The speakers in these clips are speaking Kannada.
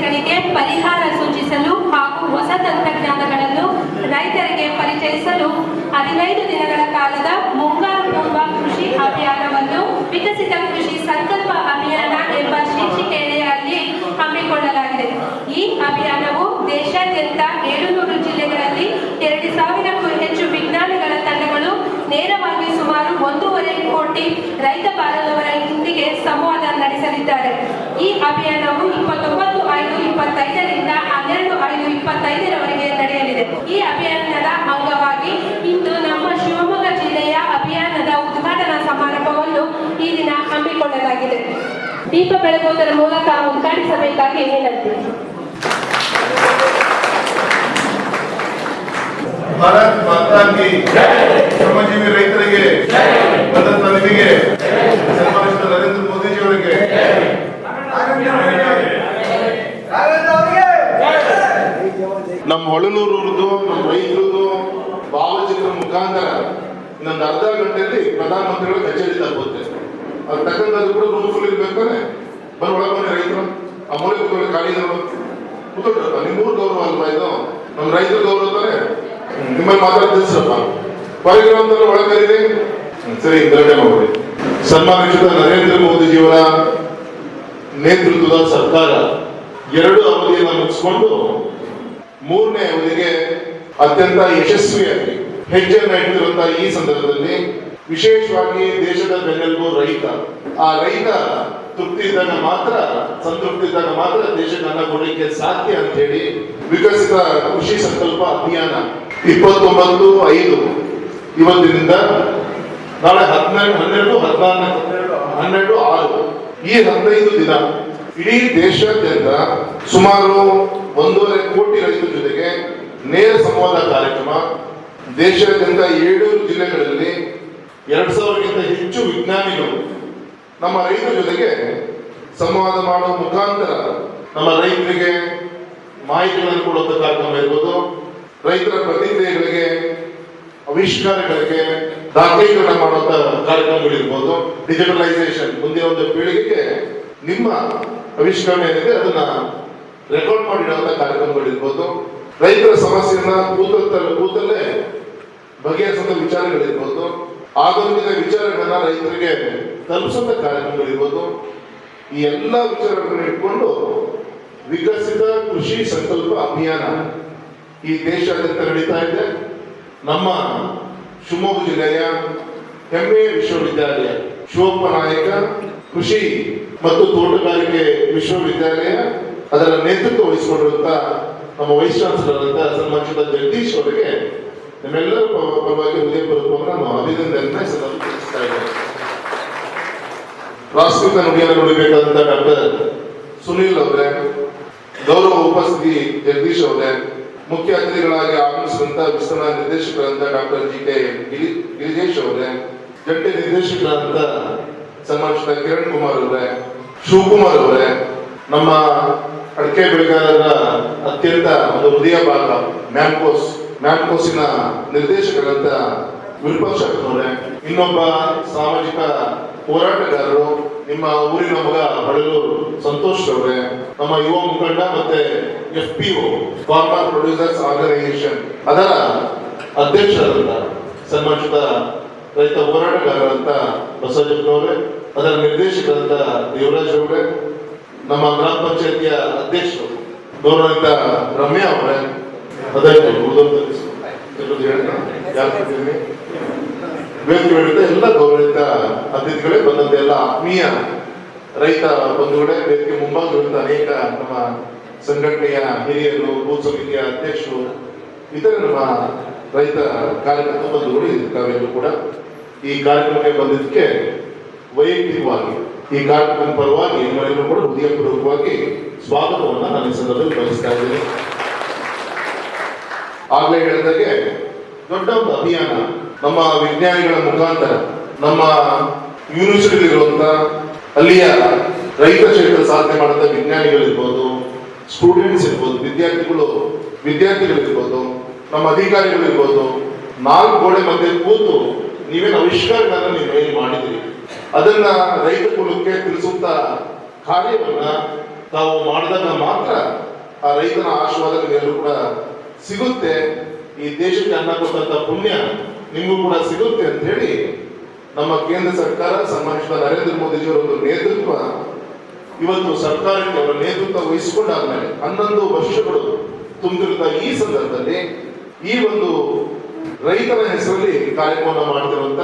ಸಮಸ್ಯೆಗಳಿಗೆ ಪರಿಹಾರ ಸೂಚಿಸಲು ಹಾಗೂ ಹೊಸ ತಂತ್ರಜ್ಞಾನಗಳನ್ನು ರೈತರಿಗೆ ಪರಿಚಯಿಸಲು ಹದಿನೈದು ದಿನಗಳ ಕಾಲದ ಮುಂಗಾರು ಪೂರ್ವ ಕೃಷಿ ಅಭಿಯಾನವನ್ನು ವಿಕಸಿತ ಕೃಷಿ ಸಂಕಲ್ಪ ಅಭಿಯಾನ ಎಂಬ ಶೀರ್ಷಿಕೆಯಲ್ಲಿ ಹಮ್ಮಿಕೊಳ್ಳಲಾಗಿದೆ. ಈ ಅಭಿಯಾನವು ದೇಶಾದ್ಯಂತ ಏಳುನೂರು ಜಿಲ್ಲೆಗಳಲ್ಲಿ ಎರಡು ಸಾವಿರಕ್ಕೂ ಹೆಚ್ಚು ವಿಜ್ಞಾನಿಗಳ ತಂಡಗಳು ನೇರವಾಗಿ ಸುಮಾರು ಒಂದೂವರೆ ಕೋಟಿ ರೈತ ಹಿಂದಿಗೆ ಸಂವಾದ ನಡೆಸಲಿದ್ದಾರೆ. ಈ ಅಭಿಯಾನವು ಇಪ್ಪತ್ತೊಂಬತ್ತು ಐದು ಇಪ್ಪತ್ತೈದರಿಂದ ಹನ್ನೆರಡು ಐದು ಇಪ್ಪತ್ತೈದರವರೆಗೆ ನಡೆಯಲಿದೆ. ಈ ಅಭಿಯಾನದ ಅಂಗವಾಗಿ ಇಂದು ನಮ್ಮ ಶಿವಮೊಗ್ಗ ಜಿಲ್ಲೆಯ ಅಭಿಯಾನದ ಉದ್ಘಾಟನಾ ಸಮಾರಂಭವನ್ನು ಈ ದಿನ ಹಮ್ಮಿಕೊಳ್ಳಲಾಗಿದೆ. ದೀಪ ಬೆಳಗುವುದರ ಮೂಲಕ ಉದ್ಘಾಟಿಸಬೇಕಾಗಿ ವಿನಂತಿ. ಭಾರತ್ ಮಾತಾ ಕಿ. ಶ್ರಮಜೀವಿ ರೈತರಿಗೆ ಭದ್ರತ ನಿಧಿಗೆ ಸನ್ಮಾನಿಸಿದ ನರೇಂದ್ರ ಮೋದಿಜಿ ಅವರಿಗೆ ನಮ್ಮ ಹೊಳನೂರವ್ರದ್ದು ನಮ್ಮ ರೈತರದ್ದು, ಭಾವಚಿತ್ರ ಮುಖಾಂತರ ಇನ್ನೊಂದು ಅರ್ಧ ಗಂಟೆಯಲ್ಲಿ ಪ್ರಧಾನಮಂತ್ರಿಗಳ ಕಚೇರಿ ತಪ್ಪುತ್ತೆ ಅದು ತಕ್ಕಂಥದ್ದು ಕೂಡ ರೂಮ್ ಫುಲ್ ಇರ್ಬೇಕಾದ್ರೆ ಬರ ಒಳಗೆ ರೈತರು, ಆ ಮೂಲೆ ಕೂತ್ಕೊಳ್ಳಿ ಖಾಲಿ ಇದ್ರು ಕೂತ್ಕೊಳ್ರಪ್ಪ ನಿಮ್ಮೂರ್ ಗೌರವ ಅಲ್ವಾ ಇದು? ನಮ್ಮ ರೈತರು ಗೌರವ ತಾನೆ? ನಿಮ್ಮಲ್ಲಿ ತಿಳಿಸ್ರಪ್ಪ. ಹೊರಗಿರುವಂತರ ಒಳಗರಿದೆ ಸರಿ ದೊಡ್ಡ ನೋಡಿ ಸನ್ಮಾನಿಸಿದ ನರೇಂದ್ರ ಮೋದಿಜಿಯವರ ನೇತೃತ್ವದ ಸರ್ಕಾರ ಎರಡು ಅವಧಿಯನ್ನು ಮುಗಿಸ್ಕೊಂಡು ಮೂರನೇ ಅವರಿಗೆ ಅತ್ಯಂತ ಯಶಸ್ವಿಯಾಗಿ ಹೆಜ್ಜೆಯನ್ನು ಇಟ್ಟಿರುವಂತಹ ಈ ಸಂದರ್ಭದಲ್ಲಿ ವಿಶೇಷವಾಗಿ ದೇಶದ ಬೆನ್ನೆಲುಬು ರೈತ. ಆ ರೈತ ತೃಪ್ತಿ ಇದ್ದಾಗ ಮಾತ್ರ ಸಂತೃಪ್ತಿ ಇದ್ದಾಗ ಮಾತ್ರ ದೇಶಕ್ಕೆ ಅನ್ನ ಕೊಡಲಿಕ್ಕೆ ಸಾಧ್ಯ ಅಂತ ಹೇಳಿ ವಿಕಸಿತ ಕೃಷಿ ಸಂಕಲ್ಪ ಅಭಿಯಾನ ಇಪ್ಪತ್ತೊಂಬತ್ತು ಐದು ಇವತ್ತಿನಿಂದ ನಾಳೆ ಹದಿನಾಲ್ಕು ಹನ್ನೆರಡು ಹದಿನಾಲ್ಕು ಹನ್ನೆರಡು, ಆರು ಈ ಹದಿನೈದು ದಿನ ಇಡೀ ದೇಶಾದ್ಯಂತ ಸುಮಾರು ಒಂದೂವರೆ ಕೋಟಿ ರೈತರ ಜೊತೆಗೆ ನೇರ ಸಂವಾದ ಕಾರ್ಯಕ್ರಮ. ದೇಶಾದ್ಯಂತ ಏಳೂರು ಜಿಲ್ಲೆಗಳಲ್ಲಿ ಎರಡು ಸಾವಿರಕ್ಕಿಂತ ಹೆಚ್ಚು ವಿಜ್ಞಾನಿಗಳು ನಮ್ಮ ರೈತರ ಜೊತೆಗೆ ಸಂವಾದ ಮಾಡುವ ಮುಖಾಂತರ ನಮ್ಮ ರೈತರಿಗೆ ಮಾಹಿತಿಗಳನ್ನು ಕೊಡುವಂತ ಕಾರ್ಯಕ್ರಮ ಇರ್ಬೋದು. ರೈತರ ಪ್ರತಿಕ್ರಿಯೆಗಳಿಗೆ, ಆವಿಷ್ಕಾರಗಳಿಗೆ ದಾಖಲೀಕರಣ ಮಾಡುವಂತ ಕಾರ್ಯಕ್ರಮಗಳಿರ್ಬೋದು. ಡಿಜಿಟಲೈಸೇಷನ್ ಮುಂದಿನ ಒಂದು ಪೀಳಿಗೆಗೆ ನಿಮ್ಮ ಆವಿಷ್ಕರಣ ಏನಿದೆ, ಅದನ್ನ ರೆಕಾರ್ಡ್ ಮಾಡಿಡುವಂತ ಕಾರ್ಯಕ್ರಮಗಳಿರ್ಬೋದು ರೈತರ ಸಮಸ್ಯೆಯನ್ನ ಕೂತಲ್ಲ ಕೂತಲ್ಲೇ ಬಗೆಹರಿಸುವಂತ ವಿಚಾರಗಳಿರ್ಬೋದು ಆಧುನಿಕ ವಿಚಾರಗಳನ್ನ ರೈತರಿಗೆ ತಲುಪಿಸುವಂತ ಕಾರ್ಯಕ್ರಮಗಳಿರ್ಬೋದು ಈ ಎಲ್ಲ ವಿಚಾರಗಳನ್ನು ಇಟ್ಕೊಂಡು ವಿಕಸಿತ ಕೃಷಿ ಸಂಕಲ್ಪ ಅಭಿಯಾನ ಈ ದೇಶಾದ್ಯಂತ ನಡೀತಾ ಇದೆ. ನಮ್ಮ ಶಿವಮೊಗ್ಗ ಜಿಲ್ಲೆಯ ಹೆಮ್ಮೆಯ ವಿಶ್ವವಿದ್ಯಾಲಯ ಶಿವಪ್ಪ ನಾಯಕ ಕೃಷಿ ಮತ್ತು ತೋಟಗಾರಿಕೆ ವಿಶ್ವವಿದ್ಯಾಲಯ ಅದರ ನೇತೃತ್ವ ವಹಿಸಿಕೊಂಡಿರುವಂತ ನಮ್ಮ ವೈಸ್ ಚಾನ್ಸಲರ್ ಅಂತ ಸನ್ಮಾನಿಸಿದ ಜಗದೀಶ್ ಅವರಿಗೆ ನಿಮ್ಮೆಲ್ಲರ ಪರ- ಪರವಾಗಿ ಹೃದಯಪೂರ್ವಕ ನಾನು ಅಭಿನಂದನೆ ಪ್ರಾಸ್ಕೃತ ನುಡಿಯನ್ನು ನುಡಿಬೇಕಾದಂತ ಡಾಕ್ಟರ್ ಸುನೀಲ್ ಅವರೇ, ಗೌರವ ಉಪಸ್ಥಿತಿ ಜಗದೀಶ್ ಅವರೇ, ಮುಖ್ಯ ಅತಿಥಿಗಳಾಗಿ ಆಗಮಿಸಿದಂತ ವಿಸ್ತರಣ ನಿರ್ದೇಶಕರಂತ doctor G K Giri Girijesh ಅವರೇ, ಜಂಟಿ ನಿರ್ದೇಶಕರಾದಂತ ಸನ್ಮಾನಿಸಿದ ಕಿರಣ್ ಕುಮಾರ್ ಅವರೇ, ಶಿವಕುಮಾರ್ ಅವರೇ, ನಮ್ಮ ಅಡಕೆ ಬೆಳೆಗಾರರ ಅತ್ಯಂತ ಒಂದು ಹೃದಯ ಭಾಗ ಮ್ಯಾನ್ಕೋಸ್, ಮ್ಯಾನ್ಕೋಸಿನ ನಿರ್ದೇಶಕರಂತ ವಿರೂಪಾಕ್ಷ ಅವರೇ. ಇನ್ನೊಬ್ಬ ಸಾಮಾಜಿಕ ಹೋರಾಟಗಾರರು, ನಿಮ್ಮ ಊರಿನ ಮಗ ಬಡಲೂರು ಸಂತೋಷ್ ಅವರೇ, ನಮ್ಮ ಯುವ ಮುಖಂಡ ಮತ್ತೆ F P O farmer producers organisation ಅದರ ಅಧ್ಯಕ್ಷರಂತ ಸನ್ಮಾನಿಸಿದ ರೈತ ಹೋರಾಟಗಾರರಂತ ಬಸವಜಪ್ಪನವರೇ ಅದರ ನಿರ್ದೇಶಕರಂತ ದೇವರಾಜ್ ಅವರೇ ನಮ್ಮ ಗ್ರಾಮ ಪಂಚಾಯತಿಯ ಅಧ್ಯಕ್ಷರು ಗೌರವಿತ ರಮ್ಯ ಅವರೇ, ಅದಕ್ಕೆ ವೇದಿಕೆ ಹೇಳಿದ ಎಲ್ಲ ಗೌರವಿತ ಅತಿಥಿಗಳೇ ಬಂದಂತ ಎಲ್ಲ ಆತ್ಮೀಯ ರೈತ ಬಂಧುಗಳೇ ವೇದಿಕೆ ಮುಂಭಾಗವಿರುವಂತ ಅನೇಕ ನಮ್ಮ ಸಂಘಟನೆಯ ಹಿರಿಯರು ಭೂ ಸಮಿತಿಯ ಅಧ್ಯಕ್ಷರು, ಇತರ ನಮ್ಮ ರೈತ ಕಾರ್ಯಕರ್ತ ಬಂಧುಗಳು ಇದ್ದಾವೆ ಕೂಡ ಈ ಕಾರ್ಯಕ್ರಮಕ್ಕೆ ಬಂದಿದ್ದಕ್ಕೆ ವೈಯಕ್ತಿಕವಾಗಿ ಈ ಕಾರ್ಯಕ್ರಮದ ಪರವಾಗಿ ಎಲ್ಲರಿಗೂ ಕೂಡ ಹೃದಯಪೂರ್ವಕವಾಗಿ ಸ್ವಾಗತವನ್ನು ನಾನು ಈ ಸಂದರ್ಭದಲ್ಲಿ ಬಯಸ್ತಾ ಇದ್ದೇನೆ. ಆಗ್ಲೇ ಹೇಳಿದಾಗೆ ದೊಡ್ಡ ಒಂದು ಅಭಿಯಾನ ನಮ್ಮ ವಿಜ್ಞಾನಿಗಳ ಮುಖಾಂತರ ನಮ್ಮ ಯೂನಿವರ್ಸಿಟಿಲಿರುವಂತ ಅಲ್ಲಿಯ ರೈತ ಕ್ಷೇತ್ರ ಸಾಧನೆ ಮಾಡಿದ ವಿಜ್ಞಾನಿಗಳಿರ್ಬೋದು ಸ್ಟೂಡೆಂಟ್ಸ್ ಇರ್ಬೋದು, ವಿದ್ಯಾರ್ಥಿಗಳು, ವಿದ್ಯಾರ್ಥಿಗಳಿರ್ಬೋದು, ನಮ್ಮ ಅಧಿಕಾರಿಗಳಿರ್ಬೋದು, ನಾಲ್ಕು ಗೋಡೆ ಮಧ್ಯೆ ಕೂತು ನೀವೇನು ಆವಿಷ್ಕಾರಗಳನ್ನು ನೀವು ಏನು ಮಾಡಿದಿರಿ ಅದನ್ನ ರೈತ ಕುಲಕ್ಕೆ ತಿಳಿಸುವಂತ ಕಾರ್ಯವನ್ನ ತಾವು ಮಾಡಿದಾಗ ಮಾತ್ರ ಆ ರೈತನ ಆಶೀರ್ವಾದ ಕೂಡ ಸಿಗುತ್ತೆ. ಈ ದೇಶಕ್ಕೆ ಅನ್ನ ಕೊಟ್ಟಂತ ಪುಣ್ಯ ನಿಮಗೂ ಕೂಡ ಸಿಗುತ್ತೆ ಅಂತ ಹೇಳಿ ನಮ್ಮ ಕೇಂದ್ರ ಸರ್ಕಾರ, ಸನ್ಮಾನಿಸಿದ ನರೇಂದ್ರ ಮೋದಿಜಿಯವರ ಒಂದು ನೇತೃತ್ವ ಇವತ್ತು ಸರ್ಕಾರಕ್ಕೆ ಅವರ ನೇತೃತ್ವ ವಹಿಸಿಕೊಂಡಾದ್ಮೇಲೆ ಹನ್ನೊಂದು ವರ್ಷಗಳು ತುಂಬಿರುತ್ತ ಈ ಸಂದರ್ಭದಲ್ಲಿ ಈ ಒಂದು ರೈತರ ಹೆಸರಲ್ಲಿ ಕಾರ್ಯಕ್ರಮ ಮಾಡ್ತಿರುವಂತ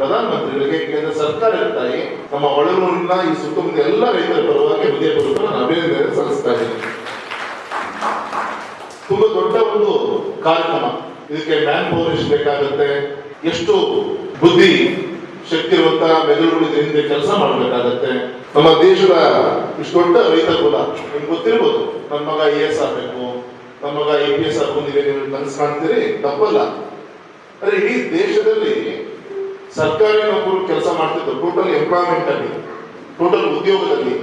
ಪ್ರಧಾನ ಮಂತ್ರಿಗಳಿಗೆ ಕೇಂದ್ರ ಸರ್ಕಾರ ತಾಯಿ ನಮ್ಮ ಒಳನೂರಿನ ಈ ಸುತ್ತಮುತ್ತ ಎಲ್ಲ ರೈತರ ಪರವಾಗಿ ವಿಜಯಪುರ ಅಭಿನಂದನೆ ಸಲ್ಲಿಸ್ತಾ ಇದ್ದೀನಿ. ತುಂಬಾ ದೊಡ್ಡ ಒಂದು ಕಾರ್ಯಕ್ರಮ. ಇದಕ್ಕೆ ಮ್ಯಾನ್ ಪವರ್ ಎಷ್ಟು ಬೇಕಾಗುತ್ತೆ. ಎಷ್ಟು ಬುದ್ಧಿ, ಶಕ್ತಿ ಇರುವಂತ ಮೆದುಳುಗಳು ಇದ್ರ ಹಿಂದೆ ಕೆಲಸ ಮಾಡಬೇಕಾಗತ್ತೆ. ನಮ್ಮ ದೇಶದ ಇಷ್ಟು ದೊಡ್ಡ ರೈತ ಕುಲ, ನಿಮ್ಗೆ ಗೊತ್ತಿರ್ಬೋದು ನನ್ನ ಮಗ ಐ ಎಸ್ ಆಗ್ಬೇಕು ನಮ್ಮ ಮಗ ಐ ಪಿ ಎಸ್ ಆಗ್ಬೇಕು ನೀವು ಕನಸು ಕಾಣ್ತೀರಿ? ತಪ್ಪಲ್ಲ. ಆದ್ರೆ ಇಡೀ ದೇಶದಲ್ಲಿ ಸರ್ಕಾರಿ ನೌಕರು ಕೆಲಸ ಮಾಡ್ತಿದ್ರು. ಟೋಟಲ್ ಎಂಪ್ಲಾಯ್ಮೆಂಟ್ ಅಲ್ಲಿ ಟೋಟಲ್ ಉದ್ಯೋಗದಲ್ಲಿ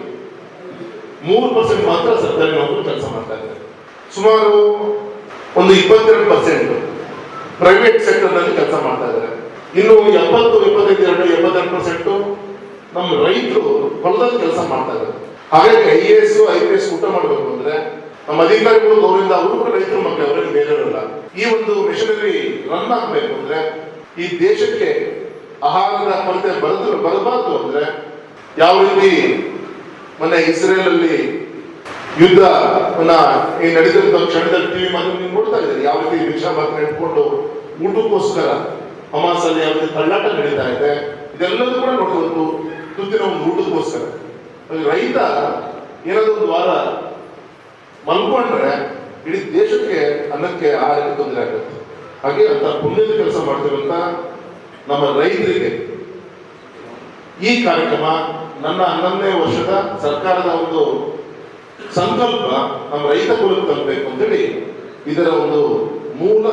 ಮೂರು ಪರ್ಸೆಂಟ್ ಮಾತ್ರ ಸರ್ಕಾರಿ ನೌಕರು ಕೆಲಸ ಮಾಡ್ತಾ ಇದ್ದಾರೆ. ಸುಮಾರು ಒಂದು ಇಪ್ಪತ್ತೆರಡು ಪರ್ಸೆಂಟ್ ಪ್ರೈವೇಟ್ ಸೆಕ್ಟರ್ನಲ್ಲಿ ಕೆಲಸ ಮಾಡ್ತಾ ಇದ್ದಾರೆ. ಇನ್ನು ಎಪ್ಪತ್ತು, ಎಪ್ಪತ್ತೈದು, ಎರಡು, ಎಪ್ಪತ್ತೆರಡು ಪರ್ಸೆಂಟ್ ನಮ್ಮ ರೈತರು ಹೊಲದಲ್ಲಿ ಕೆಲಸ ಮಾಡ್ತಾ ಇದ್ದಾರೆ. ಹಾಗಾಗಿ I A S, I P S ಊಟ ಮಾಡಬೇಕು ಅಂದ್ರೆ ನಮ್ಮ ಅಧಿಕಾರಿಗಳು ಅವರಿಂದ ಅವರು ಕೂಡ ರೈತರು ಮಕ್ಕಳು, ಅವರಲ್ಲಿ ಬೇರೆಯವರಲ್ಲ. ಈ ಒಂದು ಮಿಷನರಿ ರನ್ ಆಗಬೇಕು ಅಂದ್ರೆ ಈ ದೇಶಕ್ಕೆ ಆಹಾರದ ಕೊರತೆ ಬರದ್ರು ಬರಬಾರ್ದು ಅಂದ್ರೆ ಯಾವ ರೀತಿ ಮೊನ್ನೆ ಇಸ್ರೇಲ್ ಅಲ್ಲಿ ಯುದ್ಧ ಈ ನಡೆದಿರುವ ಕ್ಷಣದಲ್ಲಿ ಟಿವಿ ಮಾತ್ರ ನೀವು ನೋಡ್ತಾ ಇದ್ದೀರಿ. ಯಾವ ರೀತಿ ಪಾತ್ರ ಇಟ್ಕೊಂಡು ಊಟಕ್ಕೋಸ್ಕರ ಹಮಾಸ್ ಯಾವ ರೀತಿ ತಳ್ಳಾಟ ನಡೀತಾ ಇದೆ ಇದೆಲ್ಲದೂ ಕೂಡ ನೋಡಬಹುದು ತುತ್ತಿನ ಒಂದು ಊಟಕ್ಕೋಸ್ಕರ. ರೈತ ಏನಾದ್ರು ಒಂದು ವಾರ ಮಲ್ಕೊಂಡ್ರೆ ಇಡೀ ದೇಶಕ್ಕೆ ಅನ್ನಕ್ಕೆ ಆಹಾರಕ್ಕೆ ತೊಂದರೆ ಆಗುತ್ತೆ. ಹಾಗೆ ಅಂತ ಪುಣ್ಯದ ಕೆಲಸ ಮಾಡ್ತಿರುವಂತ ನಮ್ಮ ರೈತರಿಗೆ ಈ ಕಾರ್ಯಕ್ರಮ ನನ್ನ ಹನ್ನೊಂದನೇ ವರ್ಷದ ಸರ್ಕಾರದ ಒಂದು ಸಂಕಲ್ಪ ನಮ್ಮ ರೈತ ಕುಲಕ್ಕೆ ತಲುಪಬೇಕು ಅಂತೇಳಿ ಇದರ ಒಂದು ಮೂಲ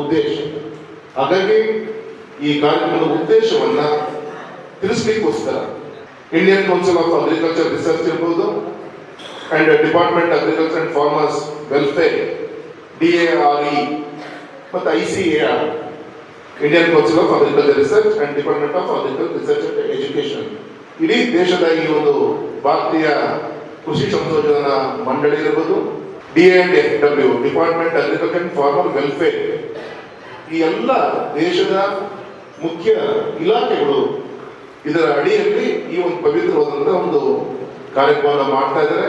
ಉದ್ದೇಶ. ಹಾಗಾಗಿ ಈ ಕಾರ್ಯಕ್ರಮದ ಉದ್ದೇಶವನ್ನ ತಿಳಿಸ್ಲಿಕ್ಕೋಸ್ಕರ Indian council of agriculture research ಇರ್ಬೋದು and department agriculture and farmers welfare D A R E ಮತ್ತು I C A R Indian council of agriculture research and department of agriculture research and education ಇಡೀ ದೇಶದ ಈ ಒಂದು ಭಾರತೀಯ ಕೃಷಿ ಸಂಶೋಧನಾ ಮಂಡಳಿ ಇರ್ಬೋದು D and F W department agriculture farmer welfare ಈ ಎಲ್ಲ ದೇಶದ ಮುಖ್ಯ ಇಲಾಖೆಗಳು ಇದರ ಅಡಿಯಲ್ಲಿ ಈ ಒಂದು ಪವಿತ್ರವಾದಂತಹ ಒಂದು ಕಾರ್ಯಕ್ರಮ ಮಾಡ್ತಾ ಇದ್ದಾರೆ.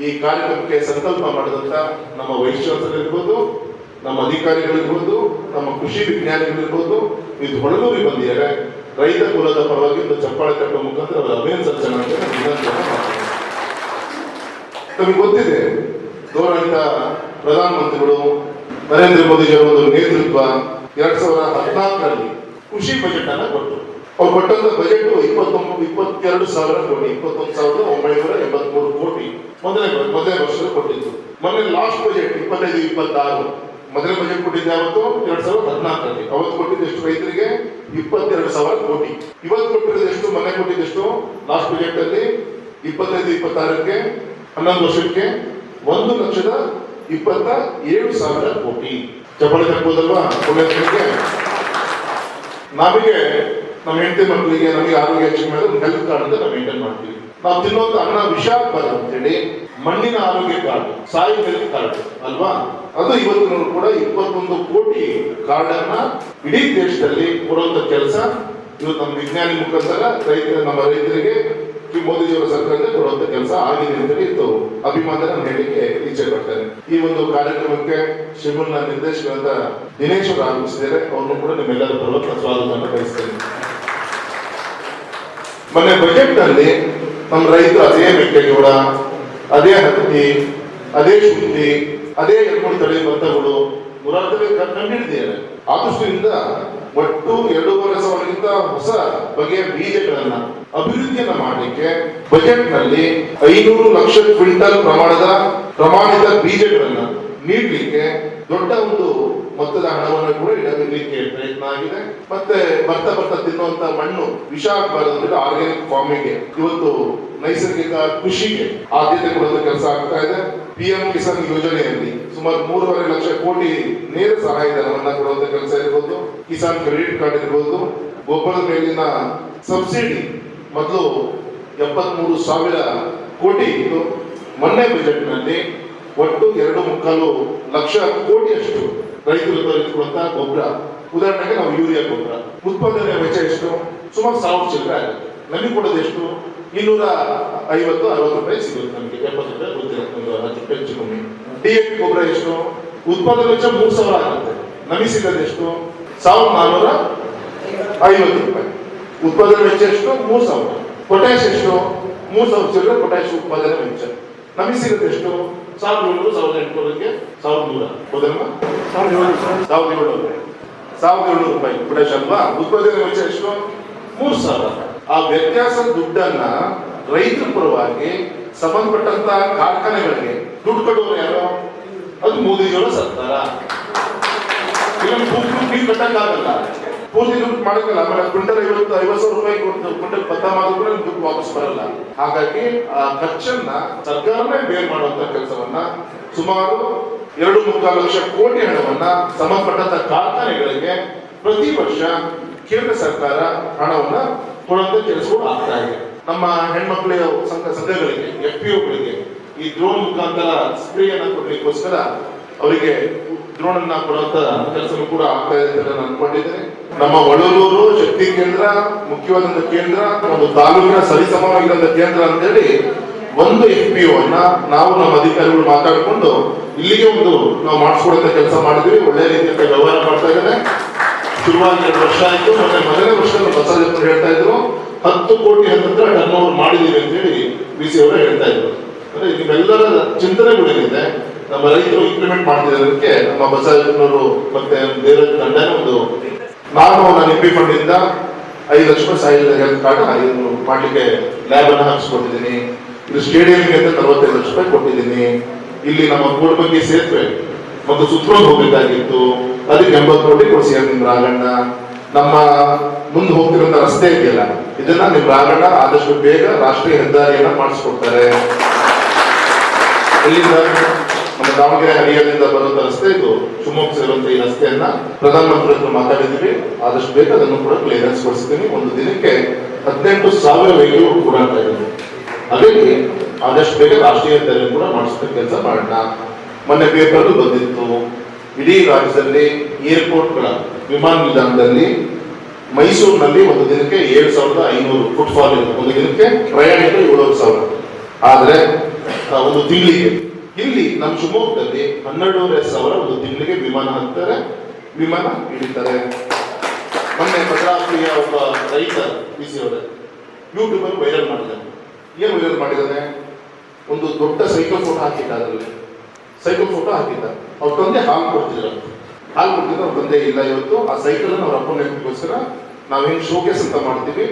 ಈ ಕಾರ್ಯಕ್ರಮಕ್ಕೆ ಸಂಕಲ್ಪ ಮಾಡಿದಂತ ನಮ್ಮ ವೈಶ್ವಾಸರಿರ್ಬೋದು ನಮ್ಮ ಅಧಿಕಾರಿಗಳಿರ್ಬೋದು, ನಮ್ಮ ಕೃಷಿ ವಿಜ್ಞಾನಿಗಳಿರ್ಬೋದು, ಇದು ಹೊಳಲೂರಿಗೆ ಬಂದಿದ್ದಾರೆ ರೈತ ಕುಲದ ಪರವಾಗಿ ಒಂದು ಚಪ್ಪಾಳೆ ಕಟ್ಟುವ ಮುಖಾಂತರ ಅವರ ಅಭಿನಂದನ. ನಮಗೆ ಗೊತ್ತಿದೆ ಗೌರವಿತ ಪ್ರಧಾನಮಂತ್ರಿಗಳು ನರೇಂದ್ರ ಮೋದಿ ಒಂದು ನೇತೃತ್ವ ಎರಡ್ ಸಾವಿರದ ಹದಿನಾಲ್ಕರಲ್ಲಿ ಕೃಷಿ ಬಜೆಟ್ ಅನ್ನ ಕೊಟ್ಟರು ಅವ್ರು ಕೊಟ್ಟಂತ ಬಜೆಟ್ ಇಪ್ಪತ್ತೊಂಬತ್ತು, ಇಪ್ಪತ್ತೆರಡು ಸಾವಿರ ಕೋಟಿ, ಇಪ್ಪತ್ತೊಂದು ಸಾವಿರದ ಒಂಬೈನೂರ ಎಂಬತ್ಮೂರು ಕೋಟಿ ಮೊದಲನೇ ಮೊದಲನೇ ವರ್ಷದಲ್ಲಿ ಕೊಟ್ಟಿದ್ದು. ಮೊನ್ನೆ ಲಾಸ್ಟ್ ಬಜೆಟ್ ಇಪ್ಪತ್ತೈದು, ಇಪ್ಪತ್ತಾರು. ಮೊದಲನೇ ಬಜೆಟ್ ಕೊಟ್ಟಿದ್ದೆ ಅವತ್ತು ಎರಡ್ ಸಾವಿರದ ಹದಿನಾಲ್ಕರಲ್ಲಿ. ಅವತ್ತು ಕೊಟ್ಟಿದ್ದ ಎಷ್ಟು ರೈತರಿಗೆ? ಇಪ್ಪತ್ತೆರಡು ಸಾವಿರ ಕೋಟಿ. ಇವತ್ತು ಕೊಟ್ಟಿರೋದು ಎಷ್ಟು? ಮೊನ್ನೆ ಕೊಟ್ಟಿದ್ದೆಷ್ಟು ಲಾಸ್ಟ್ ಬಜೆಟ್ ಅಲ್ಲಿ ಇಪ್ಪತ್ತೈದು, ಇಪ್ಪತ್ತಾರಕ್ಕೆ, ಹನ್ನೊಂದು ವರ್ಷಕ್ಕೆ ಒಂದು ಲಕ್ಷದ ಇಪ್ಪತ್ತ ಏಳು ಸಾವಿರ ಕೋಟಿ. ಚಪ್ಪಾಳೆ ತಪ್ಪೋದಲ್ವಾ ಪುಣ್ಯಕ್ಕೆ ನಮಗೆ ನಮ್ಮ ಹೆಂಡತಿ ಮಕ್ಕಳಿಗೆ, ನಮಗೆ ಆರೋಗ್ಯ ಹೆಚ್ಚಿಗೆ ಮಾಡಿದ್ರೆ ಹೆಲ್ತ್ ಕಾರ್ಡ್ ಅಂತ ನಾವು ಮೇಂಟೈನ್ ಮಾಡ್ತೀವಿ. ನಾವು ತಿನ್ನೋದು ಅನ್ನ ವಿಷ ಆಗ್ಬಾರ್ದು ಅಂತೇಳಿ ಮಣ್ಣಿನ ಆರೋಗ್ಯ ಕಾರ್ಡ್, ಸಾಯಿ ಕಾರ್ಡ್ ಅಲ್ವಾ? ಅದು ಇವತ್ತಿನ ಕೂಡ ಇಪ್ಪತ್ತೊಂದು ಕೋಟಿ ಕಾರ್ಡ್ ಅನ್ನ ಇಡೀ ದೇಶದಲ್ಲಿ ಕೊಡುವಂತ ಕೆಲಸ. ಇವತ್ತು ನಮ್ಮ ವಿಜ್ಞಾನಿ ಮುಖಾಂತರ ರೈತರ, ನಮ್ಮ ರೈತರಿಗೆ ಮೋದಿಜಿಯವರ ಸರ್ಕಾರದಿಂದ ಕೊಡುವಂತ ಕೆಲಸ ಆಗಿದೆ ಅಂತ ಇತ್ತು. ಅಭಿಮಾನ ನಾನು ಹೇಳಲಿಕ್ಕೆ ಇಚ್ಛೆ ಪಡ್ತೇನೆ. ಈ ಒಂದು ಕಾರ್ಯಕ್ರಮಕ್ಕೆ ಶಿವಣ್ಣ ನಿರ್ದೇಶಕರಾದ ದಿನೇಶ್ ಅವರು ಆಗಮಿಸಿದ್ದಾರೆ. ಅವ್ರನ್ನು ಕೂಡ ನಿಮ್ಮೆಲ್ಲರ ಪರ್ವತ ಸ್ವಾಗತವನ್ನು ಬಯಸ್ತೇನೆ ಮೊನ್ನೆ ಬಜೆಟ್ನಲ್ಲಿ ನಮ್ಮ ರೈತರು ಅದೇ ಮೆಕ್ಕೆಜೋಳ ಅದೇ ಹತ್ತಿ ಅದೇ ಶುಂಠಿ ಅದೇ ಎರಡು ತಳಿ ಭತ್ತಗಳು ನೂರಾರು ಕಂಡುಹಿಡಿದಿದ್ದಾರೆ ಆ ದೃಷ್ಟಿಯಿಂದ ಒಟ್ಟು ಎರಡೂವರೆ ಸಾವಿರಕ್ಕಿಂತ ಹೊಸ ಬಗೆಯ ಬೀಜಗಳನ್ನ ಅಭಿವೃದ್ಧಿಯನ್ನ ಮಾಡಲಿಕ್ಕೆ ಬಜೆಟ್ನಲ್ಲಿ ಐನೂರು ಲಕ್ಷ ಕ್ವಿಂಟಲ್ ಪ್ರಮಾಣದ ಪ್ರಮಾಣಿತ ಬೀಜಗಳನ್ನ ನೀಡಲಿಕ್ಕೆ ದೊಡ್ಡ ಒಂದು ಮೊತ್ತದ ಹಣವನ್ನು ಕೂಡ ಇಡಲಿಕ್ಕೆ ಪ್ರಯತ್ನ ಆಗಿದೆ. ಮತ್ತೆ ಬರ್ತಾ ಬರ್ತಾ ತಿನ್ನುವಂತ ಮಣ್ಣು ವಿಷ ಆಗಬಾರದು ಆರ್ಗ್ಯಾನಿಕ್ ಫಾರ್ಮಿಂಗ್ ಇವತ್ತು ನೈಸರ್ಗಿಕ ಕೃಷಿಗೆ ಆದ್ಯತೆ ಕೊಡುವ ಕೆಲಸ ಆಗ್ತಾ ಇದೆ. ಪಿ ಎಂ ಕಿಸಾನ್ ಯೋಜನೆಯಲ್ಲಿ ಸುಮಾರು ಮೂರುವರೆ ಲಕ್ಷ ಕೋಟಿ ನೇರ ಸಹಾಯಧನವನ್ನ ಕೊಡುವಂತ ಕೆಲಸ ಇರ್ಬೋದು. ಕಿಸಾನ್ ಕ್ರೆಡಿಟ್ ಕಾರ್ಡ್ ಇರ್ಬೋದು. ಗೊಬ್ಬರದ ಮೇಲಿನ ಸಬ್ಸಿಡಿ ಮೊದಲು ಎಪ್ಪತ್ಮೂರು ಸಾವಿರ ಕೋಟಿ ಇತ್ತು. ಮೊನ್ನೆ ಬಜೆಟ್ನಲ್ಲಿ ಒಟ್ಟು ಎರಡು ಮುಕ್ಕಾಲು ಲಕ್ಷ ಕೋಟಿಯಷ್ಟು ರೈತರು ತರಿಸಿರುವಂತಹ ಗೊಬ್ಬರ. ಉದಾಹರಣೆಗೆ ನಾವು ಯೂರಿಯಾ ಗೊಬ್ಬರ. ಉತ್ಪಾದನೆ ವೆಚ್ಚ ಎಷ್ಟು? ಸುಮಾರು ಸಾವಿರ ಚಿಲ್ಲರೆ ಆಗುತ್ತೆ. ನಮಗೆ ಕೊಡೋದು ಎಷ್ಟು? ಇನ್ನೂರ ಐವತ್ತು, ಅರವತ್ತು ರೂಪಾಯಿ ಸಿಗುತ್ತೆ ನಮಗೆ. ಎಪ್ಪತ್ತು ರೂಪಾಯಿ ರೂಪಾಯಿ ಹೆಚ್ಚು ಕಮ್ಮಿ. ಡಿ ಎ ಪಿ ಗೊಬ್ಬರ ಎಷ್ಟು? ಉತ್ಪಾದನೆ ವೆಚ್ಚ ಮೂರು ಸಾವಿರ ಆಗುತ್ತೆ. ನಮಗೆ ಸಿಗೋದು ಎಷ್ಟು? ಸಾವಿರದ ನಾನ್ನೂರ ಐವತ್ತು ರೂಪಾಯಿ. ಉತ್ಪಾದನೆ ವೆಚ್ಚ ಎಷ್ಟು? ಮೂರು ಸಾವಿರ. ಪೊಟ್ಯಾಶ್ ಎಷ್ಟು? ಮೂರು ಸಾವಿರ ಚಿಲ್ಲರೆ ಪೊಟ್ಯಾಶ್ ಉತ್ಪಾದನೆ ವೆಚ್ಚ. ನಮಗೆ ಸಿಗುತ್ತೆ ಎಷ್ಟು? ಸಾವಿರದ ಏಳ್ನೂರು ಸಾವಿರದ ಎಂಟುನೂರಕ್ಕೆ ಸಾವಿರದ ನೂರ ಹೌದಲ್ವಾ? ಸಾವಿರದ ಏಳ್ನೂರು. ಸಾವಿರದ ಏಳ್ನೂರು. ರೂಪಾಯಿ ಪೊಟ್ಯಾಶ್ ಅಲ್ವಾ? ಉತ್ಪಾದನೆ ವೆಚ್ಚ ಎಷ್ಟು? ಮೂರು ಸಾವಿರ. ಆ ವ್ಯತ್ಯಾಸ ದುಡ್ಡನ್ನ ರೈತರ ಪರವಾಗಿ ಸಂಬಂಧಪಟ್ಟಂತ ಕಾರ್ಖಾನೆಗಳಿಗೆ ದುಡ್ಡು ಕೊಡೋರು ಯಾರು? ಅದು ಮೋದಿಜಿಯವರ ಸರ್ಕಾರ. ಕಟ್ಟಕ್ಕಾಗಲ್ಲ ಪೂರ್ತಿ ದುಡ್ಡು ಮಾಡಕ್ಕಲ್ಲ, ಆಮೇಲೆ ಕ್ವಿಂಟಲ್ ಐವತ್ತು ಐವತ್ತು ಸಾವಿರ ರೂಪಾಯಿ ಕೊಟ್ಟು ಕ್ವಿಂಟಲ್ ಭತ್ತ ಮಾಡಿದ್ರು ದುಡ್ಡು ವಾಪಸ್ ಬರಲ್ಲ. ಹಾಗಾಗಿ, ಆ, ಖರ್ಚನ್ನ ಸರ್ಕಾರನೇ ಬೇರ್ ಮಾಡುವಂತ ಕೆಲಸವನ್ನ ಸುಮಾರು ಎರಡು ಮುಕ್ಕಾಲು ಲಕ್ಷ ಕೋಟಿ ಹಣವನ್ನ ಸಂಬಂಧಪಟ್ಟಂತ ಕಾರ್ಖಾನೆಗಳಿಗೆ ಪ್ರತಿ ವರ್ಷ ಕೇಂದ್ರ ಸರ್ಕಾರ ಹಣವನ್ನ ಕೊಡುವಂತ ಕೆಲಸಗಳು ಆಗ್ತಾ ಇದೆ. ನಮ್ಮ ಹೆಣ್ಮಕ್ಳ ಸಂಘ, ಸಂಘಗಳಿಗೆ ಎಫ್ ಪಿ ಒಗಳಿಗೆ ಈ ಡ್ರೋನ್ ಮುಖಾಂತರ ಸ್ಪ್ರೇಯನ್ನು ಕೊಡ್ಲಿಕ್ಕೋಸ್ಕರ ಅವರಿಗೆ ಡ್ರೋನ್ ಅನ್ನ ಕೊಡುವಂತ ಕೆಲಸವೂ ಕೂಡ ಆಗ್ತಾ ಇದೆ ಅಂತ ನಾನು ಅನ್ಕೊಂಡಿದ್ದೇನೆ. ನಮ್ಮ ಒಳಲೂರು ಶಕ್ತಿ ಕೇಂದ್ರ, ಮುಖ್ಯವಾದಂತ ಕೇಂದ್ರ, ಒಂದು ತಾಲೂಕಿನ ಸರಿಸಮವಾಗಿರುವಂತ ಕೇಂದ್ರ ಅಂತ ಹೇಳಿ ಒಂದು ಎಫ್ ಪಿ ಅನ್ನ ನಾವು ನಮ್ಮ ಅಧಿಕಾರಿಗಳು ಮಾತಾಡಿಕೊಂಡು ಇಲ್ಲಿಗೆ ಒಂದು ನಾವು ಮಾಡಿಸ್ಕೊಡುವಂತ ಕೆಲಸ ಮಾಡಿದ್ವಿ. ಒಳ್ಳೆ ರೀತಿಯಿಂದ ವ್ಯವಹಾರ ಮಾಡ್ತಾ ಇದ್ದಾರೆ ಶುರುವಾಗಿ ಎರಡು ವರ್ಷ ಆಯ್ತು, ಮತ್ತೆ ಮೊದಲನೇ ವರ್ಷ ಬಸವರಾಜಪ್ಪರು ಹೇಳ್ತಾ ಇದ್ರು, ಹತ್ತು ಕೋಟಿ ಹತ್ತಿರ ಟರ್ನ್ ಓವರ್ ಮಾಡಿದೀವಿ ಅಂತ ಹೇಳಿ ಬಿ ಸಿ ಅವರು ಹೇಳ್ತಾ ಇದ್ರು. ಅಂದ್ರೆ ಇವೆಲ್ಲರ ಚಿಂತನೆಗಳೇನಿದೆ ನಮ್ಮ ರೈತರು ಇಂಪ್ಲಿಮೆಂಟ್ ಮಾಡ್ತಿರೋದಕ್ಕೆ ನಮ್ಮ ಬಸವರು ಮತ್ತೆ ಬೇರೆ ತಂಡನೇ ಒಂದು ನಾನು ನನ್ನ ಎಂ ಫಂಡ್ ಐದು ಲಕ್ಷ ರೂಪಾಯಿ ಸಾಯಿಲ್ ಹೆಲ್ತ್ ಕಾರ್ಡ್ ಇದನ್ನು ಮಾಡ್ಲಿಕ್ಕೆ ಲ್ಯಾಬ್ ಅನ್ನು ಹಾಕಿಸ್ಕೊಟ್ಟಿದ್ದೀನಿ. ಇದು ಸ್ಟೇಡಿಯಂಗೆ ಅಂತ ನಲವತ್ತೈದು ಲಕ್ಷ ರೂಪಾಯಿ ಕೊಟ್ಟಿದ್ದೀನಿ. ಇಲ್ಲಿ ನಮ್ಮ ಕೂಡಬಂಗಿ ಸೇತುವೆ ಮತ್ತು ಸುತ್ತಲೂ ಹೋಗಬೇಕಾಗಿತ್ತು. ಅದಕ್ಕೆ ಎಂಬತ್ತು ಕೋಟಿ ಕೊಡಿಸಿ ನಿಮ್ಮ ರಾಗಣ್ಣ. ನಮ್ಮ ಮುಂದೆ ಹೋಗ್ತಿರುವಂತ ರಸ್ತೆ ಇದೆಯಲ್ಲ, ಇದನ್ನ ನಿಮ್ಮ ರಾಗಣ್ಣ ಆದಷ್ಟು ಬೇಗ ರಾಷ್ಟ್ರೀಯ ಹೆದ್ದಾರಿಯನ್ನ ಮಾಡಿಸ್ಕೊಡ್ತಾರೆ. ಇಲ್ಲಿಂದ ನಮ್ಮ ದಾವಣಗೆರೆ ಹರಿಯಾಣದಿಂದ ಬರುವಂತ ರಸ್ತೆ ಇದು ಶಿವಮೊಗ್ಗ ಸೇರುವಂತ ಈ ರಸ್ತೆಯನ್ನ ಪ್ರಧಾನಮಂತ್ರಿ ಹತ್ರ ಮಾತಾಡಿದ್ವಿ ಆದಷ್ಟು ಬೇಗ ಅದನ್ನು ಕೂಡ ಕ್ಲಿಯರೆನ್ಸ್ ಕೊಡಿಸ್ತೀನಿ ಒಂದು ದಿನಕ್ಕೆ ಹದಿನೆಂಟು ಸಾವಿರ ವೆಹಿಕಲ್ ಕೂಡ ಇದೆ ಹಾಗಾಗಿ ಆದಷ್ಟು ಬೇಗ ರಾಷ್ಟ್ರೀಯ ಹೆದ್ದಾರಿ ಕೂಡ ಮಾಡಿಸೋ ಕೆಲಸ ಮಾಡೋಣ. ಮೊನ್ನೆ ಪೇಪರ್ ಬಂದಿತ್ತು. ಇಡೀ ರಾಜ್ಯದಲ್ಲಿ ಏರ್ಪೋರ್ಟ್ಗಳ ವಿಮಾನ ನಿಲ್ದಾಣದಲ್ಲಿ ಮೈಸೂರಿನಲ್ಲಿ ಒಂದು ದಿನಕ್ಕೆ ಏಳು ಸಾವಿರದ ಐನೂರು ಫುಟ್ಫಾಲ್ ಒಂದು ದಿನಕ್ಕೆ ಪ್ರಯಾಣಿಕರು ಏಳುವರೆ ಸಾವಿರ. ಆದ್ರೆ ಒಂದು ತಿಂಗಳಿಗೆ. ಇಲ್ಲಿ ನಮ್ಮ ಶಿವಮೊಗ್ಗದಲ್ಲಿ ಹನ್ನೆರಡೂವರೆ ಸಾವಿರ ಒಂದು ತಿಂಗಳಿಗೆ ವಿಮಾನ ಹಾಕ್ತಾರೆ, ವಿಮಾನ ಇಳಿತಾರೆ ಮೊನ್ನೆ ಭದ್ರಾವತಿಯ ಒಬ್ಬ ರೈತ ಪಿ ಸಿ ಅವರೇ ಯೂಟ್ಯೂಬ್ ಅಲ್ಲಿ ವೈರಲ್ ಮಾಡಿದ್ದಾನೆ. ಏನು ವೈರಲ್ ಮಾಡಿದ್ದಾನೆ? ಒಂದು ದೊಡ್ಡ ಸೈಕಲ್ ಫೋಟೋ ಹಾಕಿದ್ದ ಅದರಲ್ಲಿ. ಸೈಕಲ್ ಫೋಟೋ ಹಾಕಿದ್ದ. ಅವ್ರ ತಂದೆ ಹಾಲು ಕೊಡ್ತಿದ್ರು. ಹಾಲು ಕೊಡ್ತಿದ್ರು, ಅವ್ರ ತಂದೆ ಇಲ್ಲ ಇವತ್ತು. ಆ ಸೈಕಲ್ ಅವ್ರ ಅಪ್ಪನ ನೆನಪಿಗೋಸ್ಕರ ನಾವೇನು ಶೋಕೇಸ್ ಅಂತ ಮಾಡ್ತೀವಿ,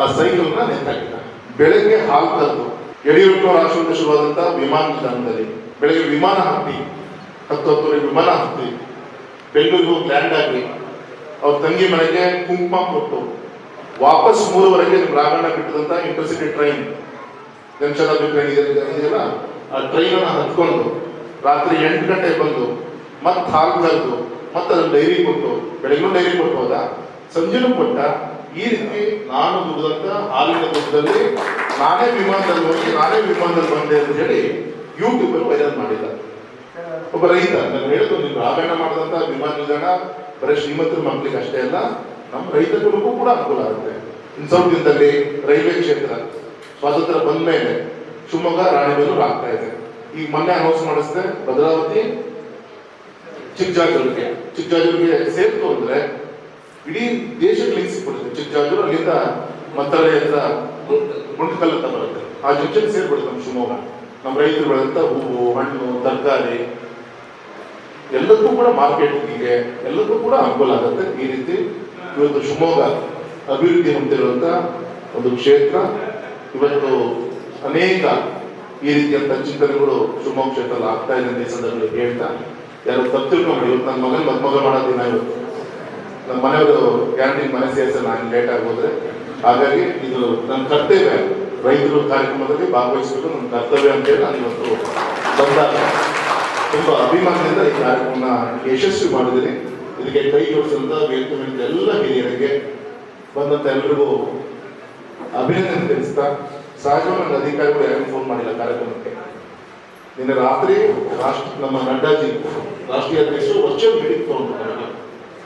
ಆ ಸೈಕಲ್ನ ನೆನಪಾಕಿದ್ದ ಬೆಳಗ್ಗೆ ಹಾಲು ತಂದು ಯಡಿಯೂರಪ್ಪನವರ ಆಶ್ರಮದ ಶುರುವಾದಂತಹ ವಿಮಾನ ನಿಲ್ದಾಣದಲ್ಲಿ ಬೆಳಗ್ಗೆ ವಿಮಾನ ಹತ್ತಿ, ಹತ್ತು ಹತ್ತುವರೆ ವಿಮಾನ ಹತ್ತಿ ಬೆಂಗಳೂರಿಗೆ ಹೋಗಿ ಲ್ಯಾಂಡ್ ಆಗಿ ಅವ್ರ ತಂಗಿ ಮನೆಗೆ ಕುಂಕುಮ ಕೊಟ್ಟು ವಾಪಸ್ ಮೂರುವರೆಗೆ ನಿಮ್ ರಾಗಣ್ಣ ಬಿಟ್ಟದಂತ ಇಂಟರ್ಸಿಟಿ ಟ್ರೈನ್ ಜನಶತಾಬ್ದಿ ಟ್ರೈನ್ ಇದೆಯಲ್ಲ ಆ ಟ್ರೈನ್ ಅನ್ನ ಹತ್ಕೊಂಡು ರಾತ್ರಿ ಎಂಟು ಗಂಟೆಗೆ ಬಂದು ಮತ್ತೆ ಹಾಲು ಕರೆದು ಮತ್ತೆ ಅದನ್ನ ಡೈರಿ ಕೊಟ್ಟು ಬೆಳಗ್ಗೆ ಡೈರಿ ಕೊಟ್ಟು ಹೋದ. ಸಂಜೆನೂ ಕೊಟ್ಟ. ಈ ರೀತಿ ನಾನು ದುಡ್ದಂತ ಹಾಲಿನ ದುಡ್ಡಲ್ಲಿ ನಾನೇ ವಿಮಾನದಲ್ಲಿ ಹೋಗಿ, ನಾನೇ ವಿಮಾನದಲ್ಲಿ ಬಂದೆ ಅಂತ ಹೇಳಿ ಯೂಟ್ಯೂಬ್ ಅಲ್ಲಿ ವೈರಲ್ ಮಾಡಿದ ಒಬ್ಬ ರೈತ, ನಾನು ಹೇಳಿದ್ರು ನೀವು ರಾಮಾಯಣ ಮಾಡಿದಂತ ವಿಮಾನ ನಿಲ್ದಾಣ, ಬರೀ ಶ್ರೀಮಂತರ ಮಕ್ಕಳಿಗೆ ಅಷ್ಟೇ ಅಲ್ಲ, ನಮ್ಮ ರೈತರಿಗೂ ಕೂಡ ಅನುಕೂಲ ಆಗುತ್ತೆ. ಇನ್ನು ಸ್ವಲ್ಪ ದಿನದಲ್ಲಿ ರೈಲ್ವೆ ಕ್ಷೇತ್ರ, ಸ್ವಾತಂತ್ರ್ಯ ಬಂದ ಮೇಲೆ ಶಿವಮೊಗ್ಗ, ರಾಣಿಬೆನ್ನೂರು ಆಗ್ತಾ ಇದೆ. ಈಗ ಮೊನ್ನೆ ಅನೌನ್ಸ್ ಮಾಡಿಸಿದೆ ಭದ್ರಾವತಿ ಚಿಕ್ಕಜಾಜೂರಿಗೆ ಚಿಕ್ಕಜಾಜೂರಿಗೆ ಸೇರ್ತು ಅಂದ್ರೆ ಇಡೀ ದೇಶಕ್ಕೆ ಲಿಂಕ್ ಸಿಕ್ಬಿಡುತ್ತೆ ಚಿಕ್ಕಜಾಜೂರು ಅಲ್ಲಿಂದ ಮತ್ತಳೆ ಗುಂಟಕಲ್ ಅಂತ ಬರುತ್ತೆ. ಆ ಜಂಕ್ಷನ್ ಸೇರ್ಬಿಡುತ್ತೆ ನಮ್ಮ ಶಿವಮೊಗ್ಗ. ನಮ್ಮ ರೈತರು ಬೆಳೆದಂತ ಹೂವು, ಹಣ್ಣು, ತರಕಾರಿ, ಎಲ್ಲದಕ್ಕೂ ಕೂಡ ಮಾರ್ಕೆಟಿಂಗಿಗೆ ಎಲ್ಲದಕ್ಕೂ ಕೂಡ ಅನುಕೂಲ ಆಗುತ್ತೆ. ಈ ರೀತಿ ಇವತ್ತು ಶಿವಮೊಗ್ಗ ಅಭಿವೃದ್ಧಿ ಹೊಂದಿರುವಂತ ಒಂದು ಕ್ಷೇತ್ರ, ಇವತ್ತು ಅನೇಕ ಈ ರೀತಿಯಂತ ಚಿಂತನೆಗಳು ಶಿವಮೊಗ್ಗ ಕ್ಷೇತ್ರದಲ್ಲಿ ಆಗ್ತಾ ಇದೆ ಅಂತ ಸಂದರ್ಭದಲ್ಲಿ ಹೇಳ್ತಾ ಯಾರು ತಪ್ಪು ಮಾಡಿ ಇವತ್ತು ನನ್ನ ಮಗನ ಮದುಮಗ ಮಾಡೋ ದಿನ ಇವತ್ತು. ನಮ್ಮ ಮನೆಯವರು ಕ್ಯಾಂಟೀನ್ ಮನೆ ಸೇರಿಸ ನಾನು ಲೇಟ್ ಆಗೋದ್ರೆ ಹಾಗಾಗಿ ಇದು ನನ್ನ ಕರ್ತವ್ಯ. ರೈತರು ಕಾರ್ಯಕ್ರಮದಲ್ಲಿ ಭಾಗವಹಿಸಬೇಕು ನನ್ನ ಕರ್ತವ್ಯ ಅಂತೇಳಿ ನಾನು ಇವತ್ತು ಬಂದಾಗ ತುಂಬ ಅಭಿಮಾನದಿಂದ ಈ ಕಾರ್ಯಕ್ರಮ ಯಶಸ್ವಿ ಮಾಡಿದ್ದೀನಿ. ಇದಕ್ಕೆ ಕೈ ಜೋಡಿಸಿದಂತ ವೇದಿಕೆ ಎಲ್ಲ ಹಿರಿಯರಿಗೆ ಬಂದಂತ ಎಲ್ರಿಗೂ ಅಭಿನಂದನೆ ತಿಳಿಸ್ತಾ, ಸಹಜವಾಗಿ ನನ್ನ ಅಧಿಕಾರಿಗಳು ಯಾರಿಗೂ ಫೋನ್ ಮಾಡಿಲ್ಲ ಕಾರ್ಯಕ್ರಮಕ್ಕೆ. ನಿನ್ನೆ ರಾತ್ರಿ ರಾಷ್ಟ್ರ, ನಮ್ಮ ನಡ್ಡಾಜಿ ರಾಷ್ಟ್ರೀಯ ಅಧ್ಯಕ್ಷರು ವರ್ಷ ಮೀಟಿಂಗ್ ತಗೊಂಡು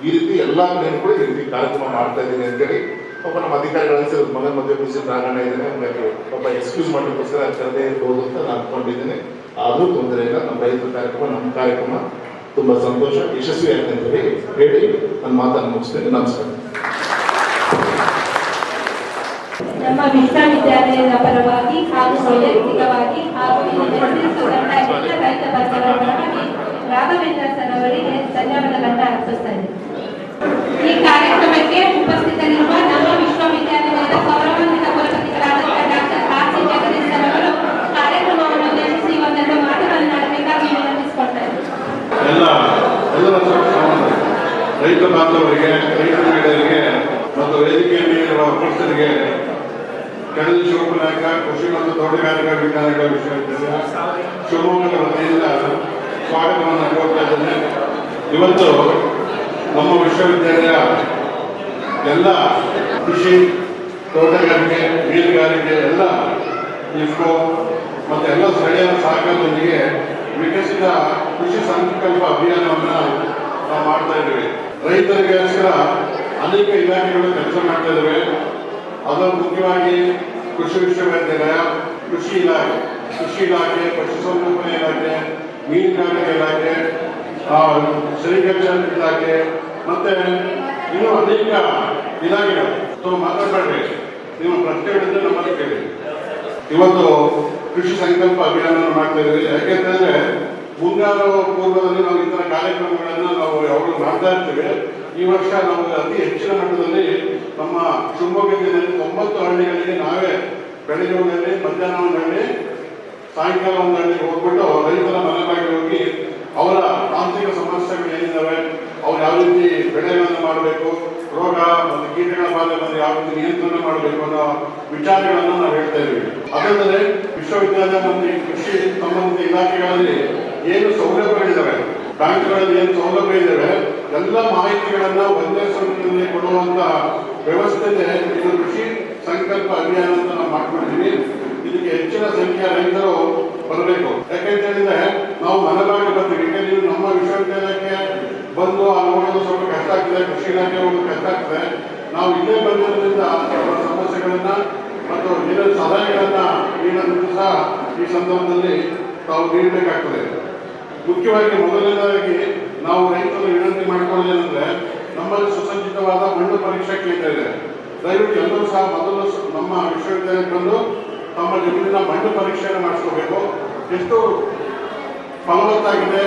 ಈ ರೀತಿ ಎಲ್ಲ ಮನೆಯೂ ಕೂಡ ಈ ರೀತಿ ಕಾರ್ಯಕ್ರಮ ಮಾಡ್ತಾ ಇದ್ದೀನಿ ಅಂತೇಳಿ ಪಾಪ ನಮ್ಮ ಅಧಿಕಾರಿಗಳ ಅನ್ಸಿದ್ರು, ಮಗನ ಮದುವೆ ರಾಗಣ್ಣ ಇದ್ದಾನೆ ಹಂಗಾಗಿ ಪಾಪ ಎಕ್ಸ್ಕ್ಯೂಸ್ ಕರೆದೇ ಇರ್ಬೋದು ಅಂತ ನಾನು ಆದರೂ ತೊಂದರೆ ಇಲ್ಲ, ನಮ್ಮ ಕಾರ್ಯಕ್ರಮ ನಮ್ಮ ಕಾರ್ಯಕ್ರಮ ತುಂಬಾ ಸಂತೋಷ, ಯಶಸ್ವಿ ಹೇಳಿ ನನ್ನ ಮಾತನ್ನು ಮುಗಿಸ್ತೇನೆ. ನಮ್ಮ ವಿಶ್ವವಿದ್ಯಾಲಯದ ಪರವಾಗಿ ಹಾಗೂ ವೈಯಕ್ತಿಕವಾಗಿ ಹಾಗೂ ರೈತ ಸರ್ ಈ ಕಾರ್ಯಕ್ರಮಕ್ಕೆ ಉಪಸ್ಥಿತರಿರುವ ನಮ್ಮ ವಿಶ್ವವಿದ್ಯಾಲಯದ ಗೌರವಾನ್ವಿತ ಕುಲಪತಿಗಳಾದಂತಹ doctor R C Jagadish sir ಅವರು ಕಾರ್ಯಕ್ರಮವನ್ನು ಉದ್ದೇಶಿಸಿ ಒಂದೆರಡು ಮಾತುಗಳನ್ನಾಡಬೇಕಾಗಿ ವಿನಂತಿಸಿಕೊಳ್ತಾ ಇದ್ದೀನಿ ಎಲ್ಲ ಎಲ್ಲರ ಸಾಮಾನ್ಯ ರೈತ ಬಾಂಧವರಿಗೆ ರೈತ ಮಹಿಳೆಯರಿಗೆ ಮತ್ತು ವೇದಿಕೆಯ ಮೇಲಿರುವ ಉಪಸ್ಥಿತರಿಗೆ ಕಳೆದ ಶಿವಕುನಾಯಕ ಕೃಷಿ ಮತ್ತು ತೋಟಗಾರಿಕಾ ವಿಜ್ಞಾನಗಳ ವಿಶ್ವವಿದ್ಯಾಲಯ ಶಿವಮೊಗ್ಗದ ವತಿಯಿಂದ ಸ್ವಾಗತವನ್ನು ಕೋರ್ತಾ ಇದ್ದೇನೆ. ಇವತ್ತು ನಮ್ಮ ವಿಶ್ವವಿದ್ಯಾಲಯ ಎಲ್ಲ ಕೃಷಿ ತೋಟಗಾರಿಕೆ, ಮೀನುಗಾರಿಕೆ, ಎಲ್ಲ ಇಫ್ಕೋ ಮತ್ತು ಎಲ್ಲ ಸ್ಥಳೀಯ ಸಹಕಾರದೊಂದಿಗೆ ವಿಕಸಿತ ಕೃಷಿ ಸಂಕಲ್ಪ ಅಭಿಯಾನವನ್ನು ನಾವು ಮಾಡ್ತಾ ಇದ್ದೇವೆ. ರೈತರಿಗೋಸ್ಕರ ಅನೇಕ ಇಲಾಖೆಗಳು ಕೆಲಸ ಮಾಡ್ತಾ ಇದ್ದಾವೆ. ಅದರಲ್ಲಿ ಮುಖ್ಯವಾಗಿ ಕೃಷಿ ವಿಶ್ವವಿದ್ಯಾಲಯ ಕೃಷಿ ಇಲಾಖೆ ಕೃಷಿ ಇಲಾಖೆ ಪಶುಸಂಗೋಪನೆ ಇಲಾಖೆ ಮೀನುಗಾರಿಕೆ ಇಲಾಖೆ ಸೆರಿಕಲ್ಚರ್ ಇಲಾಖೆ ಮತ್ತೆ ಇನ್ನೂ ಅನೇಕ ಇಲಾಖೆಗಳು. ಸೊ ಮಾತಾಡಬೇಡ್ರಿ. ನೀವು ಪ್ರಶ್ನೆಗಳಿಂದ ನಮ್ಮಲ್ಲಿ ಕೇಳಿ. ಇವತ್ತು ಕೃಷಿ ಸಂಕಲ್ಪ ಅಭಿಯಾನವನ್ನು ಮಾಡ್ತಾ ಇದ್ದೀವಿ ಯಾಕೆಂತಂದ್ರೆ ಮುಂಗಾರು ಪೂರ್ವದಲ್ಲಿ ನಾವು ಇಂತಹ ಕಾರ್ಯಕ್ರಮಗಳನ್ನು ನಾವು ಯಾವಾಗಲೂ ಮಾಡ್ತಾ ಇರ್ತೀವಿ. ಈ ವರ್ಷ ನಾವು ಅತಿ ಹೆಚ್ಚಿನ ಮಟ್ಟದಲ್ಲಿ ನಮ್ಮ ಶಿವಮೊಗ್ಗ ಜಿಲ್ಲೆಯಲ್ಲಿ ತೊಂಬತ್ತು ಹಳ್ಳಿಗಳಿಗೆ ನಾವೇ ಬೆಳಿಗ್ಗೆ ಒಂದು ಹಳ್ಳಿ ಮಧ್ಯಾಹ್ನ ಒಂದು ಹಳ್ಳಿ ಸಾಯಂಕಾಲ ಒಂದು ಹಳ್ಳಿಗೆ ಹೋಗ್ಬಿಟ್ಟು ರೈತರ ಮನೆ ಬಾಗಿಲು ಹೋಗಿ ಅವರ ತಾಂತ್ರಿಕ ಸಮಸ್ಯೆಗಳು ಏನಿದ್ದಾವೆ ಅವ್ರು ಯಾವ ರೀತಿ ಬೆಳೆಗಳನ್ನು ಮಾಡಬೇಕು, ರೋಗ ಮತ್ತು ಕೀಟಗಳ ಬಾಧೆ ಬಂದು ಯಾವ ರೀತಿ ನಿಯಂತ್ರಣ ಮಾಡಬೇಕು ಅನ್ನೋ ವಿಚಾರಗಳನ್ನು ನಾವು ಹೇಳ್ತಾ ಇದ್ದೀವಿ. ಅದಲ್ಲದೆ ವಿಶ್ವವಿದ್ಯಾಲಯ ಮತ್ತು ಕೃಷಿ ಸಂಬಂಧಿತ ಇಲಾಖೆಗಳಲ್ಲಿ ಏನು ಸೌಲಭ್ಯಗಳಿದ್ದಾವೆ ಬ್ಯಾಂಕ್ಗಳಲ್ಲಿ ಏನು ಸೌಲಭ್ಯ ಇದ್ದಾವೆ ಎಲ್ಲ ಮಾಹಿತಿಗಳನ್ನು ಒಂದೇ ಸಮಯದಲ್ಲಿ ಕೊಡುವಂತಹ ವ್ಯವಸ್ಥೆ ಇದು ಕೃಷಿ ಸಂಕಲ್ಪ ಅಭಿಯಾನ ಅಂತ ನಾವು ಇದಕ್ಕೆ ಹೆಚ್ಚಿನ ಸಂಖ್ಯೆಯ ರೈತರು ಬರಬೇಕು. ಯಾಕೆಂತ ಹೇಳಿದ್ರೆ ನಾವು ಮನಬಾಗಿ ಬರ್ತೀವಿ. ಯಾಕಂದ್ರೆ ನೀವು ನಮ್ಮ ವಿಶ್ವವಿದ್ಯಾಲಯಕ್ಕೆ ಬಂದು ಆ ನೋಡೋದು ಸ್ವಲ್ಪ ಕಷ್ಟ ಆಗ್ತದೆ, ಕೃಷಿ ಇಲಾಖೆ ಒಂದು ಕಷ್ಟ ಆಗ್ತದೆ. ನಾವು ಇಲ್ಲೇ ಬಂದಿರೋದ್ರಿಂದ ಸಮಸ್ಯೆಗಳನ್ನ ಮತ್ತು ಏನೇನು ಸಲಹೆಗಳನ್ನ ನೀಡೋದಕ್ಕೂ ಸಹ ಈ ಸಂದರ್ಭದಲ್ಲಿ ತಾವು ನೀಡಬೇಕಾಗ್ತದೆ. ಮುಖ್ಯವಾಗಿ ಮೊದಲನೇದಾಗಿ ನಾವು ರೈತರು ವಿನಂತಿ ಮಾಡಿಕೊಳ್ಳೋದೇನೆಂದ್ರೆ, ನಮ್ಮಲ್ಲಿ ಸುಸಜ್ಜಿತವಾದ ಮಣ್ಣು ಪರೀಕ್ಷಾ ಕೇಂದ್ರ ಇದೆ. ದಯವಿಟ್ಟು ಎಲ್ಲರೂ ಸಹ ಮೊದಲು ನಮ್ಮ ವಿಶ್ವವಿದ್ಯಾಲಯಕ್ಕೆ ಬಂದು ತಮ್ಮ ಜಮೀನಿನ ಮಣ್ಣು ಪರೀಕ್ಷೆಯನ್ನು ಮಾಡಿಸ್ಕೋಬೇಕು. ಎಷ್ಟು ಫಲವತ್ತಾಗಿದೆ,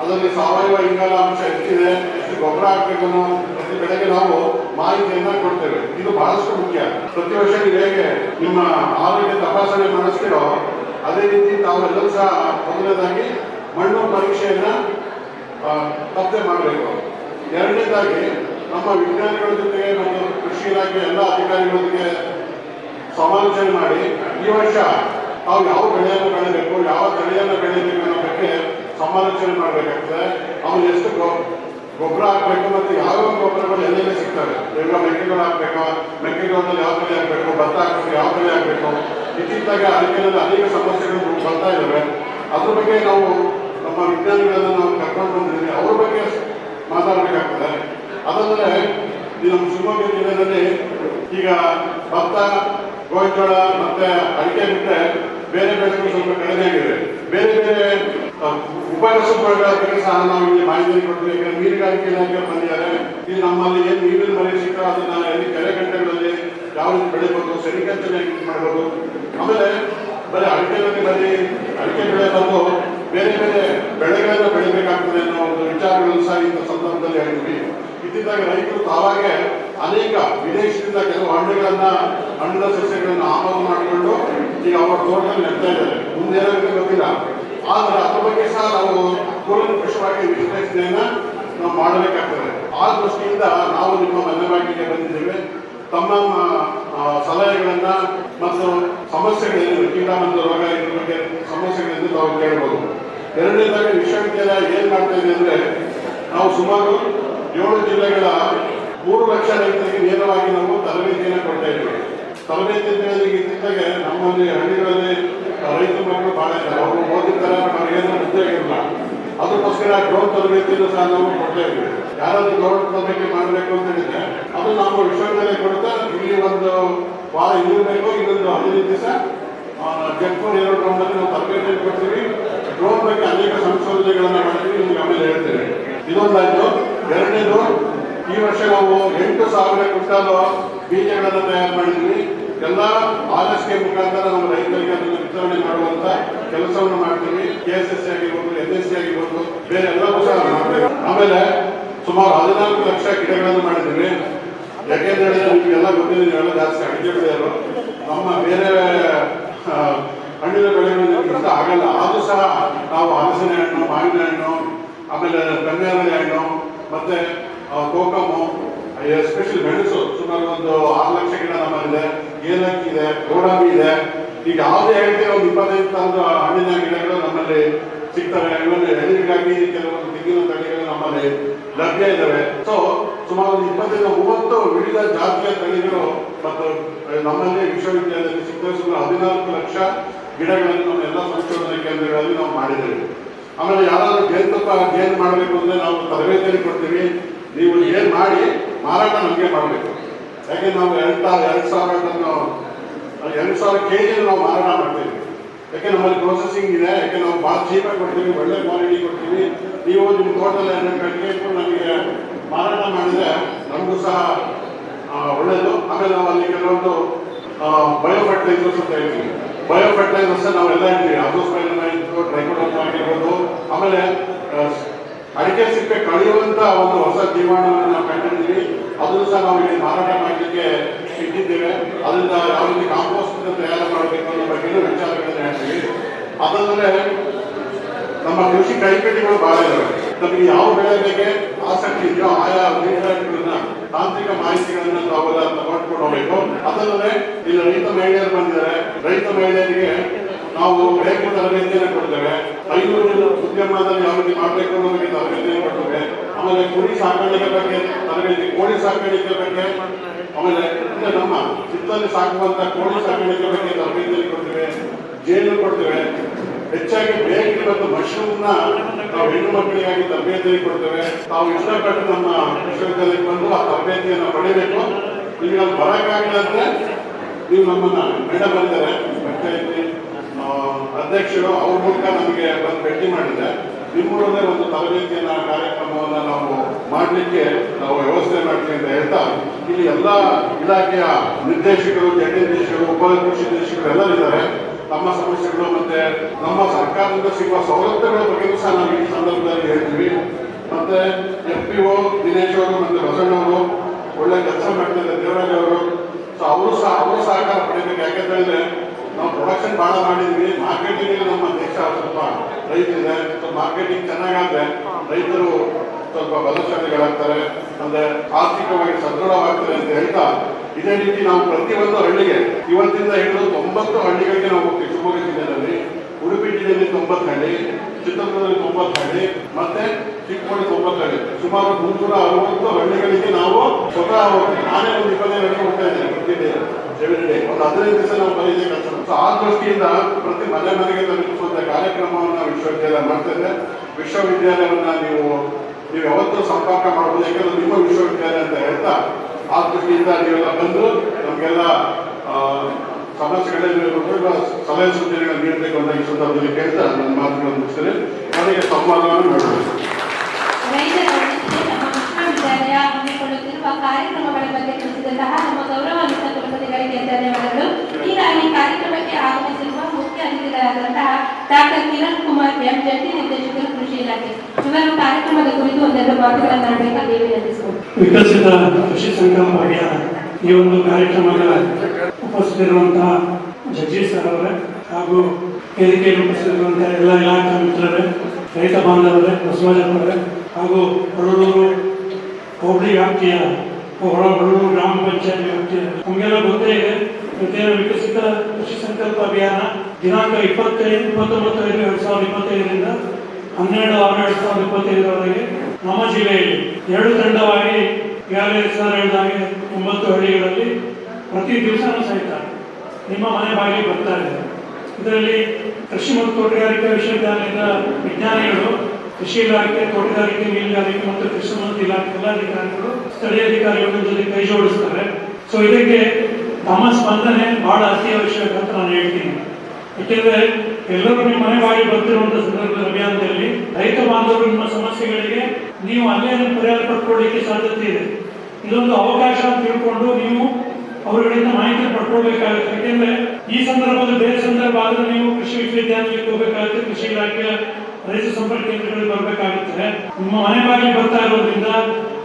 ಅದರಲ್ಲಿ ಸಾವಯವ ಇಂಗಾಲ ಅಂಶ ಎಷ್ಟಿದೆ, ಎಷ್ಟು ಗೊಬ್ಬರ ಹಾಕಬೇಕು ಅನ್ನೋ ಪ್ರತಿ ಬೆಳೆಗೆ ನಾವು ಮಾಹಿತಿಯನ್ನು ಕೊಡ್ತೇವೆ. ಇದು ಬಹಳಷ್ಟು ಮುಖ್ಯ. ಪ್ರತಿ ವರ್ಷ ನೀವು ಹೇಗೆ ನಿಮ್ಮ ಆರೋಗ್ಯ ತಪಾಸಣೆ ಮಾಡಿಸ್ತೀರೋ, ಅದೇ ರೀತಿ ತಾವೆಲ್ಲರೂ ಸಹ ಮೊದಲನೇದಾಗಿ ಮಣ್ಣು ಪರೀಕ್ಷೆಯನ್ನು ಪತ್ತೆ ಮಾಡಬೇಕು. ಎರಡನೇದಾಗಿ ನಮ್ಮ ವಿಜ್ಞಾನಿಗಳ ಜೊತೆಗೆ ನಮ್ಮ ಕೃಷಿ ಇಲಾಖೆ ಎಲ್ಲ ಅಧಿಕಾರಿಗಳೊಂದಿಗೆ ಸಮಾಲೋಚನೆ ಮಾಡಿ, ಈ ವರ್ಷ ನಾವು ಯಾವ ಬೆಳೆಯನ್ನು ಬೆಳಿಬೇಕು, ಯಾವ ತಳಿಯನ್ನು ಬೆಳಿಬೇಕು ಅನ್ನೋ ಬಗ್ಗೆ ಸಮಾಲೋಚನೆ ಮಾಡಬೇಕಾಗ್ತದೆ. ಅವ್ರು ಎಷ್ಟು ಗೊಬ್ಬರ ಹಾಕಬೇಕು ಮತ್ತು ಯಾವ ಗೊಬ್ಬರಗಳು ಎಲ್ಲೆಲ್ಲಿ ಸಿಗ್ತವೆ? ಈಗ ಮೆಕ್ಕೆಗಳು ಹಾಕಬೇಕು? ಮೆಕ್ಕೆಗಳಲ್ಲಿ ಯಾವ ಬೆಳೆ ಹಾಕಬೇಕು? ಭತ್ತ ಹಾಕಬೇಕು, ಯಾವ ಬೆಳೆ ಹಾಕಬೇಕು? ಇತ್ತೀಚೆಗೆ ಅದಕ್ಕೆಲ್ಲ ಅನೇಕ ಸಮಸ್ಯೆಗಳು ಬರ್ತಾ ಇದ್ದಾವೆ. ಅದ್ರ ಬಗ್ಗೆ ನಾವು ನಮ್ಮ ವಿಜ್ಞಾನಿಗಳನ್ನು ನಾವು ಕರ್ಕೊಂಡು ಬಂದಿದ್ದೀವಿ. ಅವ್ರ ಬಗ್ಗೆ ಮಾತಾಡಬೇಕಾಗ್ತದೆ. ಅದಲ್ಲದೆ ಈ ನಮ್ಮ ಶಿವಮೊಗ್ಗ ಜಿಲ್ಲೆಯಲ್ಲಿ ಈಗ ಭತ್ತ ಗೋವಿಜೋಳ ಮತ್ತೆ ಅಡಿಕೆ ಬಿಟ್ಟರೆ ಬೇರೆ ಬೆಳೆಗಳು ಸ್ವಲ್ಪ ಕಡಿಮೆ ಆಗಿದೆ. ಬೇರೆ ಬೇರೆ ಆ, ಉಪರಸಗಳ ಬಗ್ಗೆ ಸಹ ನಾವು ಇಲ್ಲಿ ಮಾಹಿತಿ ಕೊಡ್ತೀವಿ. ಮೀನುಗಾರಿಕೆ ಇಲಾಖೆ ಬಂದಿದ್ದಾರೆ. ಇಲ್ಲಿ ನಮ್ಮಲ್ಲಿ ಏನು ನೀರಿನ ಮನೆ ಸಿಕ್ಕ ಅದನ್ನ ಎಲ್ಲಿ ಕೆರೆ ಗಂಟೆಗಳಲ್ಲಿ ಯಾವ ರೀತಿ ಬೆಳಿಬೋದು ಸೆರಿಕಲ್ಚರ್ ಮಾಡಬಹುದು ಮಾಡ್ಬೋದು. ಆಮೇಲೆ ಬರೀ ಅಡಿಕೆನಲ್ಲಿ ಬರೀ ಅಡಿಕೆ ಬೆಳೆ ಬಂದು ಬೇರೆ ಬೇರೆ ಬೆಳೆಗಳನ್ನು ಬೆಳಿಬೇಕಾಗ್ತದೆ ಅನ್ನೋ ಒಂದು ವಿಚಾರಗಳನ್ನು ಸಹ ಇಂಥ ಸಂದರ್ಭದಲ್ಲಿ ಹೇಳಿದ್ವಿ. ಇತ್ತಿದ್ದಾಗ ರೈತರು ತಾವಾಗೆ ಅನೇಕ ವಿದೇಶದಿಂದ ಕೆಲವು ಹಣ್ಣುಗಳನ್ನ ಹಣ್ಣಿನ ಸಸ್ಯಗಳನ್ನ ಆಮದು ಮಾಡಿಕೊಂಡು ಈಗ ಅವರ ತೋಟದಲ್ಲಿ ನೆಡ್ತಾ ಇದ್ದಾರೆ. ಮುಂದೆ ಏನಾಗುತ್ತೆ ಗೊತ್ತಿಲ್ಲ. ಆದ್ರೆ ಅದ್ರ ಬಗ್ಗೆ ಸಹ ನಾವು ಕೂಲಂಕುಷವಾಗಿ ವಿಶ್ಲೇಷಣೆಯನ್ನ ನಾವು ಮಾಡಬೇಕಾಗ್ತದೆ. ಆ ದೃಷ್ಟಿಯಿಂದ ನಾವು ನಿಮ್ಮ ಮನೆಬಾಗಿಲಿಗೆ ಬಂದಿದ್ದೇವೆ. ತಮ್ಮ ಸಲಹೆಗಳನ್ನ ಮತ್ತು ಸಮಸ್ಯೆಗಳೇನು, ಕೀಟ ಮತ್ತು ರೋಗ ಇದ್ರ ಬಗ್ಗೆ ಸಮಸ್ಯೆಗಳನ್ನು ತಾವು ಕೇಳಬಹುದು ಎರಡನೇದಾಗಿ ವಿಶ್ವವಿದ್ಯಾಲಯ ಏನ್ ಮಾಡ್ತಾ ಇದೆ ಅಂದ್ರೆ ನಾವು ಸುಮಾರು ಏಳು ಜಿಲ್ಲೆಗಳ ಮೂರು ಲಕ್ಷ ರೈತರಿಗೆ ನೇರವಾಗಿ ನಾವು ತರಬೇತಿಯನ್ನು ಕೊಡ್ತಾ ಇದ್ದೀವಿ. ತರಬೇತಿ ಇತ್ತೀಚೆಗೆ ನಮ್ಮಲ್ಲಿ ಹಳ್ಳಿಗಳಲ್ಲಿ ರೈತರು ಮಕ್ಕಳು ಭಾಳ ಇದ್ದಾರೆ. ಅವರು ಬಟ್ ಅವ್ರಿಗೇನು ಉದ್ಯೋಗ ಇಲ್ಲ ಅದಕ್ಕೋಸ್ಕರ ಡ್ರೋನ್ ತರಬೇತಿಯನ್ನು ಸಹ ನಾವು ಕೊಡ್ತಾ ಇದ್ವಿ ಯಾರಾದರೂ ಡ್ರೋನ್ ತರಬೇತಿ ಮಾಡಬೇಕು ಅಂತ ಹೇಳಿದ್ರೆ ಅದು ನಾವು ವಿಶ್ವವಿದ್ಯಾಲಯ ಕೊಡ್ತಾ ಇಲ್ಲಿ ಒಂದು ವಾರ ಇರಬೇಕು ಇನ್ನೊಂದು ಹದಿನೈದು ದಿವಸ ಜಗ್ಪುರ್ ಎರಡು ನಾವು ತರಬೇತಿಯನ್ನು ಕೊಡ್ತೀವಿ. ಡ್ರೋನ್ ಬಗ್ಗೆ ಅನೇಕ ಸಂಶೋಧನೆಗಳನ್ನು ಮಾಡ್ತೀವಿ. ನಿಮ್ಗೆ ಆಮೇಲೆ ಹೇಳ್ತೇವೆ ಇದೊಂದಾಯ್ತು ಎರಡನೇದು, ಈ ವರ್ಷ ನಾವು ಎಂಟು ಸಾವಿರ ಕ್ವಿಂಟಲ್ ಬೀಜಗಳನ್ನು ತಯಾರು ಮಾಡಿದ್ವಿ. ಎಲ್ಲ ಆಗಸ್ಟ್ಗೆ ಮುಖಾಂತರ ನಮ್ಮ ರೈತರಿಗೆ ಅದನ್ನು ವಿತರಣೆ ಮಾಡುವಂತ ಕೆಲಸವನ್ನು ಮಾಡ್ತೀವಿ. ಕೆ ಎಸ್ ಎಸ್ ಸಿ ಆಗಿರ್ಬೋದು ಎನ್ ಎಸ್ ಸಿ ಆಗಿರ್ಬೋದು, ಬೇರೆ ಎಲ್ಲವೂ ಸಹ ಮಾಡ್ತೇವೆ. ಆಮೇಲೆ ಸುಮಾರು ಹದಿನಾಲ್ಕು ಲಕ್ಷ ಗಿಡಗಳನ್ನು ಮಾಡಿದ್ದೀವಿ. ಯಾಕೆಂದ್ರೆ ನಿಮಗೆಲ್ಲ ಗೊತ್ತಿದೆ, ನೀವೆಲ್ಲ ಜಾಸ್ತಿ ಅಡಿಕೆ ಬೆಳೆಯೋರು ನಮ್ಮ ಬೇರೆ ಹಣ್ಣಿನ ಬೆಳೆಗಳು ನಿಮ್ಗೆ ಇಷ್ಟ ಆಗಲ್ಲ. ಆದರೂ ಸಹ ನಾವು ಹಲಸಿನ ಹಣ್ಣು, ಮಾವಿನ ಹಣ್ಣು ಆಮೇಲೆ ಕನ್ನೇರಳೆ ಹಣ್ಣು, ಮತ್ತೆ ಕೋಕಮು ಸ್ಪೆಷಲ್ ಮೆಣಸು, ಸುಮಾರು ಒಂದು ಆರು ಲಕ್ಷ ಗಿಡ ನಮ್ಮಲ್ಲಿದೆ. ಏಲಕ್ಕಿ ಇದೆ, ಗೋಡಂಬಿ ಇದೆ. ಈಗ ಯಾವುದೇ ಹೇಳ್ತೀವಿ ಒಂದು ಇಪ್ಪತ್ತೈದು ತಂದು ಹಣ್ಣಿನ ಗಿಡಗಳು ನಮ್ಮಲ್ಲಿ ಸಿಗ್ತವೆ. ಇವನ್ನು ಎಳ್ಳಿಗಾಗಿ ಕೆಲವೊಂದು ತೆಂಗಿನ ತಳಿಗಳು ನಮ್ಮಲ್ಲಿ ಲಭ್ಯ ಇದ್ದಾವೆ ಸೊ ಸುಮಾರು ಒಂದು ಇಪ್ಪತ್ತೈದು ಮೂವತ್ತು ವಿವಿಧ ಜಾತಿಯ ತಳಿಗಳು ಮತ್ತು ನಮ್ಮಲ್ಲಿ ವಿಶ್ವವಿದ್ಯಾಲಯದಲ್ಲಿ ಸಿಗ್ತವೆ. ಸುಮಾರು ಹದಿನಾಲ್ಕು ಲಕ್ಷ ಗಿಡಗಳನ್ನು ಎಲ್ಲ ಸಂಶೋಧನಾ ಕೇಂದ್ರಗಳಲ್ಲಿ ನಾವು ಮಾಡಿದ್ದೇವೆ. ಆಮೇಲೆ ಯಾರಾದ್ರೂ ತಪ್ಪ ಗೇನ್ ಮಾಡಬೇಕು ಅಂದ್ರೆ ನಾವು ತರಬೇತಿಯಲ್ಲಿ ಕೊಡ್ತೀವಿ. ನೀವು ಏನು ಮಾಡಿ ಮಾರಾಟ ನಮಗೆ ಮಾಡಬೇಕು. ಯಾಕೆ ನಾವು ಎರಡು ಎರಡು ಸಾವಿರ ಎರಡು ಸಾವಿರ ಕೆ ಜಿ ನಾವು ಮಾರಾಟ ಮಾಡ್ತೀವಿ. ಯಾಕೆ ನಮ್ಮಲ್ಲಿ ಪ್ರೊಸೆಸಿಂಗ್ ಇದೆ, ಯಾಕೆ ನಾವು ಭಾಳ ಚೀಪಾಗಿ ಕೊಡ್ತೀವಿ, ಒಳ್ಳೆ ಕ್ವಾಲಿಟಿ ಕೊಡ್ತೀವಿ. ನೀವು ನಿಮ್ಮ ತೋಟದಲ್ಲಿ ಎರಡು ಇಟ್ಕೊಂಡು ನಮಗೆ ಮಾರಾಟ ಮಾಡಿದ್ರೆ ನಮಗೂ ಸಹ ಒಳ್ಳೆಯದು ಆಮೇಲೆ ನಾವು ಅಲ್ಲಿ ಕೆಲವೊಂದು ಬಯೋ ಫರ್ಟಿಲೈಸರ್ಸ್ ಅಂತ ಹೇಳ್ತೀವಿ. ಬಯೋ ಫರ್ಟಿಲೈಸರ್ಸ್ ನಾವೆಲ್ಲ ಹೇಳ್ತೀವಿ. ಅಜೋಸ್ಪೈರಮ್ ಆಗಿರ್ಬೋದು ಟ್ರೈಕೋಡರ್ಮ ಆಗಿರ್ಬೋದು ಆಮೇಲೆ ಅಡಿಕೆ ಸಿಪ್ಪೆ ಕಳೆಯುವಂತ ಒಂದು ಹೊಸ ಜೀವಾಣವನ್ನು ನಾವು ಕಂಡಿದ್ದೀವಿ. ಅದನ್ನು ಸಹ ನಾವು ಇಲ್ಲಿ ಮಾರಾಟ ಮಾಡಲಿಕ್ಕೆ ಇಟ್ಟಿದ್ದೇವೆ. ಅದರಿಂದ ಯಾವ ರೀತಿ ಕಾಂಪೋಸ್ಟ್ ತಯಾರು ಮಾಡಬೇಕು ಅನ್ನೋ ಬಗ್ಗೆನೂ ವಿಚಾರಗಳನ್ನು ಹೇಳ್ತೀವಿ ಅದಲ್ಲದೆ, ನಮ್ಮ ಕೃಷಿ ಕೈಪಿಡಿಗಳು ಬಹಳ ಇದಾವೆ. ನಮಗೆ ಯಾವ ಬೆಳೆ ಬಗ್ಗೆ ಆಸಕ್ತಿ ಇದೆಯೋ ಆಯಾ ವಿಧಾನಗಳನ್ನ ತಾಂತ್ರಿಕ ಮಾಹಿತಿಗಳನ್ನ ತಾವೆಲ್ಲ ತಗೊಂಡ್ಕೊಂಡು ಹೋಗ್ಬೇಕು ಅದಲ್ಲದೆ, ಇಲ್ಲಿ ರೈತ ಮಹಿಳೆಯರು ಬಂದಿದ್ದಾರೆ. ರೈತ ಮಹಿಳೆಯರಿಗೆ ನಾವು ಬೇಕು ತರಬೇತಿಯನ್ನು ಕೊಡ್ತೇವೆ. ಐನೂರು ಉದ್ಯಮದಲ್ಲಿ ಯಾವ ರೀತಿ ಮಾಡಬೇಕು ಅನ್ನೋ ಬಗ್ಗೆ ತರಬೇತಿಯನ್ನು ಕೊಡ್ತೇವೆ. ಆಮೇಲೆ ಕುರಿ ಸಾಕಾಣಿಕೆ ಬಗ್ಗೆ, ತರಬೇತಿ, ಕೋಳಿ ಸಾಕಾಣಿಕೆ ಬಗ್ಗೆ, ಆಮೇಲೆ ಅಂದ್ರೆ ನಮ್ಮ ಚಿತ್ತಲ್ಲಿ ಸಾಕುವಂತ ಕೋಳಿ ಸಾಕಾಣಿಕೆ ಬಗ್ಗೆ ತರಬೇತಿಯನ್ನು ಕೊಡ್ತೇವೆ. ಜೇನು ಕೊಡ್ತೇವೆ. ಹೆಚ್ಚಾಗಿ ಬೇಕರಿ ಮತ್ತು ಮಶ್ರೂಮ್ನ ನಾವು ಹೆಣ್ಣು ಮಕ್ಕಳಿಗಾಗಿ ತರಬೇತಿ ಕೊಡ್ತೇವೆ. ತಾವು ಇಷ್ಟಪಟ್ಟು ನಮ್ಮ ವಿಶ್ವವಿದ್ಯಾಲಯಕ್ಕೆ ಬಂದು ಆ ತರಬೇತಿಯನ್ನು ಪಡೆಯಬೇಕು. ನಿಮಗೆ ಅದು ಬರೋಕ್ಕಾಗಿಲ್ಲ ನೀವು ನಮ್ಮನ್ನ ಮೇಡಮ್ ಬಂದರೆ ಪಂಚಾಯತಿ. ಅಧ್ಯಕ್ಷರು ಅವ್ರ ಮೂಲಕ ನಮಗೆ ಬಂದು ಭೇಟಿ ಮಾಡಿದ್ದೆ ನಿಮ್ಮೂರಲ್ಲೇ ಒಂದು ತರಬೇತಿಯನ್ನ, ಕಾರ್ಯಕ್ರಮವನ್ನ ನಾವು ಮಾಡಲಿಕ್ಕೆ ನಾವು ವ್ಯವಸ್ಥೆ ಮಾಡ್ತೀವಿ ಅಂತ ಹೇಳ್ತಾ, ಇಲ್ಲಿ ಎಲ್ಲ ಇಲಾಖೆಯ ನಿರ್ದೇಶಕರು ಜಂಟಿ ನಿರ್ದೇಶಕರು, ಉಪ ಕೃಷಿ ನಿರ್ದೇಶಕರು ಎಲ್ಲರೂ ಇದ್ದಾರೆ. ನಮ್ಮ ಸಮಸ್ಯೆಗಳು ಮತ್ತೆ ನಮ್ಮ ಸರ್ಕಾರದಿಂದ ಸಿಗುವ ಸವಲತ್ತುಗಳ ಬಗ್ಗೆ ಸಹ ನಾವು ಈ ಸಂದರ್ಭದಲ್ಲಿ ಹೇಳ್ತೀವಿ. ಮತ್ತೆ ಎಫ್ ಪಿ ಓ ದಿನೇಶ್ ಅವರು ಮತ್ತೆ ಬಸಣ್ಣವರು ಒಳ್ಳೆ ಕೆಲಸ ಮಾಡ್ತಾರೆ ದೇವರಾಜ್ ಅವರು. ಸೊ ಅವರು ಸಹ, ಅವರು ಸಹಕಾರ ಪಡೆಯಬೇಕು ಯಾಕಂತ ನಾವು ಪ್ರೊಡಕ್ಷನ್ ಭಾಳ ಮಾಡಿದ್ವಿ. ಮಾರ್ಕೆಟಿಂಗ್ ನಮ್ಮ ದೇಶ ಸ್ವಲ್ಪ ರೈತಿದೆ. ಸ್ವಲ್ಪ ಮಾರ್ಕೆಟಿಂಗ್ ಚೆನ್ನಾಗಾದ್ರೆ ರೈತರು ಸ್ವಲ್ಪ ಬಲಶಾಲಿಗಳಾಗ್ತಾರೆ. ಅಂದ್ರೆ ಆರ್ಥಿಕವಾಗಿ ಸದೃಢವಾಗ್ತಾರೆ ಅಂತ ಹೇಳ್ತಾ, ಇದೇ ರೀತಿ ನಾವು ಪ್ರತಿಯೊಂದು ಹಳ್ಳಿಗೆ ಇವತ್ತಿಂದ ಹಿಡಿದು ತೊಂಬತ್ತು ಹಳ್ಳಿಗಳಿಗೆ ನಾವು ಹೋಗ್ತೀವಿ. ಶಿವಮೊಗ್ಗ ಜಿಲ್ಲೆಯಲ್ಲಿ, ಉಡುಪಿ ಜಿಲ್ಲೆಯಲ್ಲಿ ತೊಂಬತ್ತು ಹಳ್ಳಿ, ಚಿತ್ರದುರ್ಗದಲ್ಲಿ ತೊಂಬತ್ತು ಹಳ್ಳಿ, ಮತ್ತೆ ಚಿಕ್ಕಮಗಳೂರು ತೊಂಬತ್ತು ಹಳ್ಳಿ ಸುಮಾರು ಮುನ್ನೂರ ಅರವತ್ತು ಹಳ್ಳಿಗಳಿಗೆ ನಾವು ಸ್ವತಃ ನಾನೇ ಒಂದು ಇಪ್ಪತ್ತೈದು ಹಳ್ಳಿ ಹೋಗ್ತಾ ಇದ್ದೇನೆ ಡೇ ಒಂದು ಹದಿನೈದು ದಿವಸ ನಾವು ಬರೀದೇ ಕೆಲಸ ಆ ದೃಷ್ಟಿಯಿಂದ ಪ್ರತಿ ಮನೆ ಮನೆಗೆ ತಲುಪಿಸುವಂತ ಕಾರ್ಯಕ್ರಮವನ್ನು ವಿಶ್ವವಿದ್ಯಾಲಯ ಮಾಡ್ತಾ ಇದೆ ವಿಶ್ವವಿದ್ಯಾಲಯವನ್ನ ನೀವು ನೀವು ಯಾವತ್ತೂ ಸಂಪರ್ಕ ಮಾಡಬಹುದು ಯಾಕಂದ್ರೆ ನಿಮ್ಮ ವಿಶ್ವವಿದ್ಯಾಲಯ ಅಂತ ಹೇಳ್ತಾ, ಆ ದೃಷ್ಟಿಯಿಂದ ನೀವೆಲ್ಲ ಬಂದು ನಮಗೆಲ್ಲ ಸಮಸ್ಯೆಗಳಲ್ಲಿ ಸಲಹೆ ಸೂಚನೆಗಳನ್ನು ನೀಡಬೇಕು ಅಂತ ಈ ಸಂದರ್ಭದಲ್ಲಿ ಕೇಳ್ತಾ, ನನ್ನ ಮಾತುಗಳನ್ನು ಮುಗಿಸ್ತೇನೆ. ನನಗೆ ಸಂವಾದವನ್ನು ಮಾಡಬೇಕು ವಿಶ್ವವಿದ್ಯಾಲಯ ಹಮ್ಮಿಕೊಳ್ಳುತ್ತಿರುವ ಕಾರ್ಯಕ್ರಮಗಳ ಬಗ್ಗೆ ತಿಳಿಸಿದಂತಹ ನಮ್ಮ ಗೌರವಾನ್ವಿತ ಕುಲಪತಿಗಳಿಗೆ ಧನ್ಯವಾದಗಳು. ಹೀಗಾಗಿ ಕಾರ್ಯಕ್ರಮಕ್ಕೆ ಆಗಮಿಸಿರುವ ಮುಖ್ಯ ಅತಿಥಿಗಳಾದಂತಹ ಡಾಕ್ಟರ್ ಕಿರಣ್ ಕುಮಾರ್ ಎಂ, ಜಂಟಿ ನಿರ್ದೇಶಕರು, ಕೃಷಿ ಇಲಾಖೆ. ಇವರು ಕಾರ್ಯಕ್ರಮದ ಕುರಿತು ಒಂದೆರಡು ಮಾತುಗಳನ್ನು ವಿಕಸಿತ ಕೃಷಿ ಸಂಕಲ್ಪ ಈ ಒಂದು ಕಾರ್ಯಕ್ರಮದ ಉಪಸ್ಥಿತಿರುವಂತಹ ಜಗದೀಶ್ ಸರ್ ಅವರೇ ಹಾಗೂ ವೇದಿಕೆಯಲ್ಲಿ ಉಪಸ್ಥಿತಿರುವಂತಹ ಎಲ್ಲ ಇಲಾಖಾ ಮಿತ್ರರೇ, ರೈತ ಬಾಂಧವರೇ ಬಸವರಾಜಪ್ಪರೇ ಹಾಗೂ ಹೊರಳೂರು ಹೋಬಳಿ ವ್ಯಾಪ್ತಿಯ ಹೊರ ಹೊರಳೂರು ಗ್ರಾಮ ಪಂಚಾಯತ್ ವ್ಯಾಪ್ತಿಯ ನಮಗೆಲ್ಲ ಗೊತ್ತೇ ಇದೆ. ಪ್ರತಿಯೊಂದು ವಿಕಸಿತ ಕೃಷಿ ಸಂಕಲ್ಪ ಅಭಿಯಾನ ದಿನಾಂಕ ಇಪ್ಪತ್ತೈದು ಇಪ್ಪತ್ತೊಂಬತ್ತು ಐದು ಎರಡು ಸಾವಿರದ ಇಪ್ಪತ್ತೈದರಿಂದ ಹನ್ನೆರಡು ಆರು ಎರಡು ಸಾವಿರದ ಇಪ್ಪತ್ತೈದರವರೆಗೆ ನಮ್ಮ ಜಿಲ್ಲೆಯಲ್ಲಿ ಎರಡು ತಂಡವಾಗಿ ಈಗಾಗಲೇ ಸರ್ ಹೇಳಿದಾಗೆ ಒಂಬತ್ತು ಹಳ್ಳಿಗಳಲ್ಲಿ ಪ್ರತಿ ದಿವಸನೂ ಸಹಿತ ನಿಮ್ಮ ಮನೆ ಬಾಗಿಲಿಗೆ ಬರ್ತಾ ಇದೆ. ಇದರಲ್ಲಿ ಕೃಷಿ ಮತ್ತು ತೋಟಗಾರಿಕಾ ವಿಶ್ವವಿದ್ಯಾಲಯದ ವಿಜ್ಞಾನಿಗಳು ಕೃಷಿ ಇಲಾಖೆ ತೋಟಗಾರಿಕೆ ಮೀನುಗಾರಿಕೆ ಮತ್ತು ಕೃಷಿ ಸಂಬಂಧ ಇಲಾಖೆ ಅಧಿಕಾರಿಗಳು ಸ್ಥಳೀಯ ಅಧಿಕಾರಿಗಳ ಜೊತೆ ಕೈ ಜೋಡಿಸ್ತಾರೆ. ಸೊ ಇದಕ್ಕೆ ತಮ್ಮ ಸ್ಪಂದನೆ ಬಹಳ ಅತಿ ಅವಶ್ಯಕ ಅಂತ ನಾನು ಹೇಳ್ತೀನಿ. ಯಾಕೆಂದ್ರೆ ಎಲ್ಲರೂ ನಿಮ್ಮ ಮನೆ ಬಾಗಿ ಬರ್ತಿರುವಂತ ಸಂದರ್ಭದ ಅಭಿಯಾನದಲ್ಲಿ ರೈತ ಬಾಂಧವರು ನಿಮ್ಮ ಸಮಸ್ಯೆಗಳಿಗೆ ನೀವು ಅಲ್ಲೇ ಪರಿಹಾರ ಪಡ್ಕೊಳ್ಳಿಕ್ಕೆ ಸಾಧ್ಯತೆ ಇದೆ. ಇದೊಂದು ಅವಕಾಶ ಅಂತ ತಿಳ್ಕೊಂಡು ನೀವು ಅವರುಗಳಿಂದ ಮಾಹಿತಿ ಪಡ್ಕೊಳ್ಬೇಕಾಗುತ್ತೆ. ಯಾಕೆಂದ್ರೆ ಈ ಸಂದರ್ಭದಲ್ಲಿ ಬೇರೆ ಸಂದರ್ಭ ಆದ್ರೆ ನೀವು ಕೃಷಿ ವಿಶ್ವವಿದ್ಯಾಲಯಕ್ಕೆ ಹೋಗಬೇಕಾಗುತ್ತೆ, ಕೃಷಿ ಇಲಾಖೆಯ ರೈತ ಸಂಪರ್ಕ ಕೇಂದ್ರಗಳಿಗೆ ಬರಬೇಕಾಗುತ್ತದೆ. ನಿಮ್ಮ ಮನೆ ಬಾಗಿಲು ಬರ್ತಾ ಇರೋದ್ರಿಂದ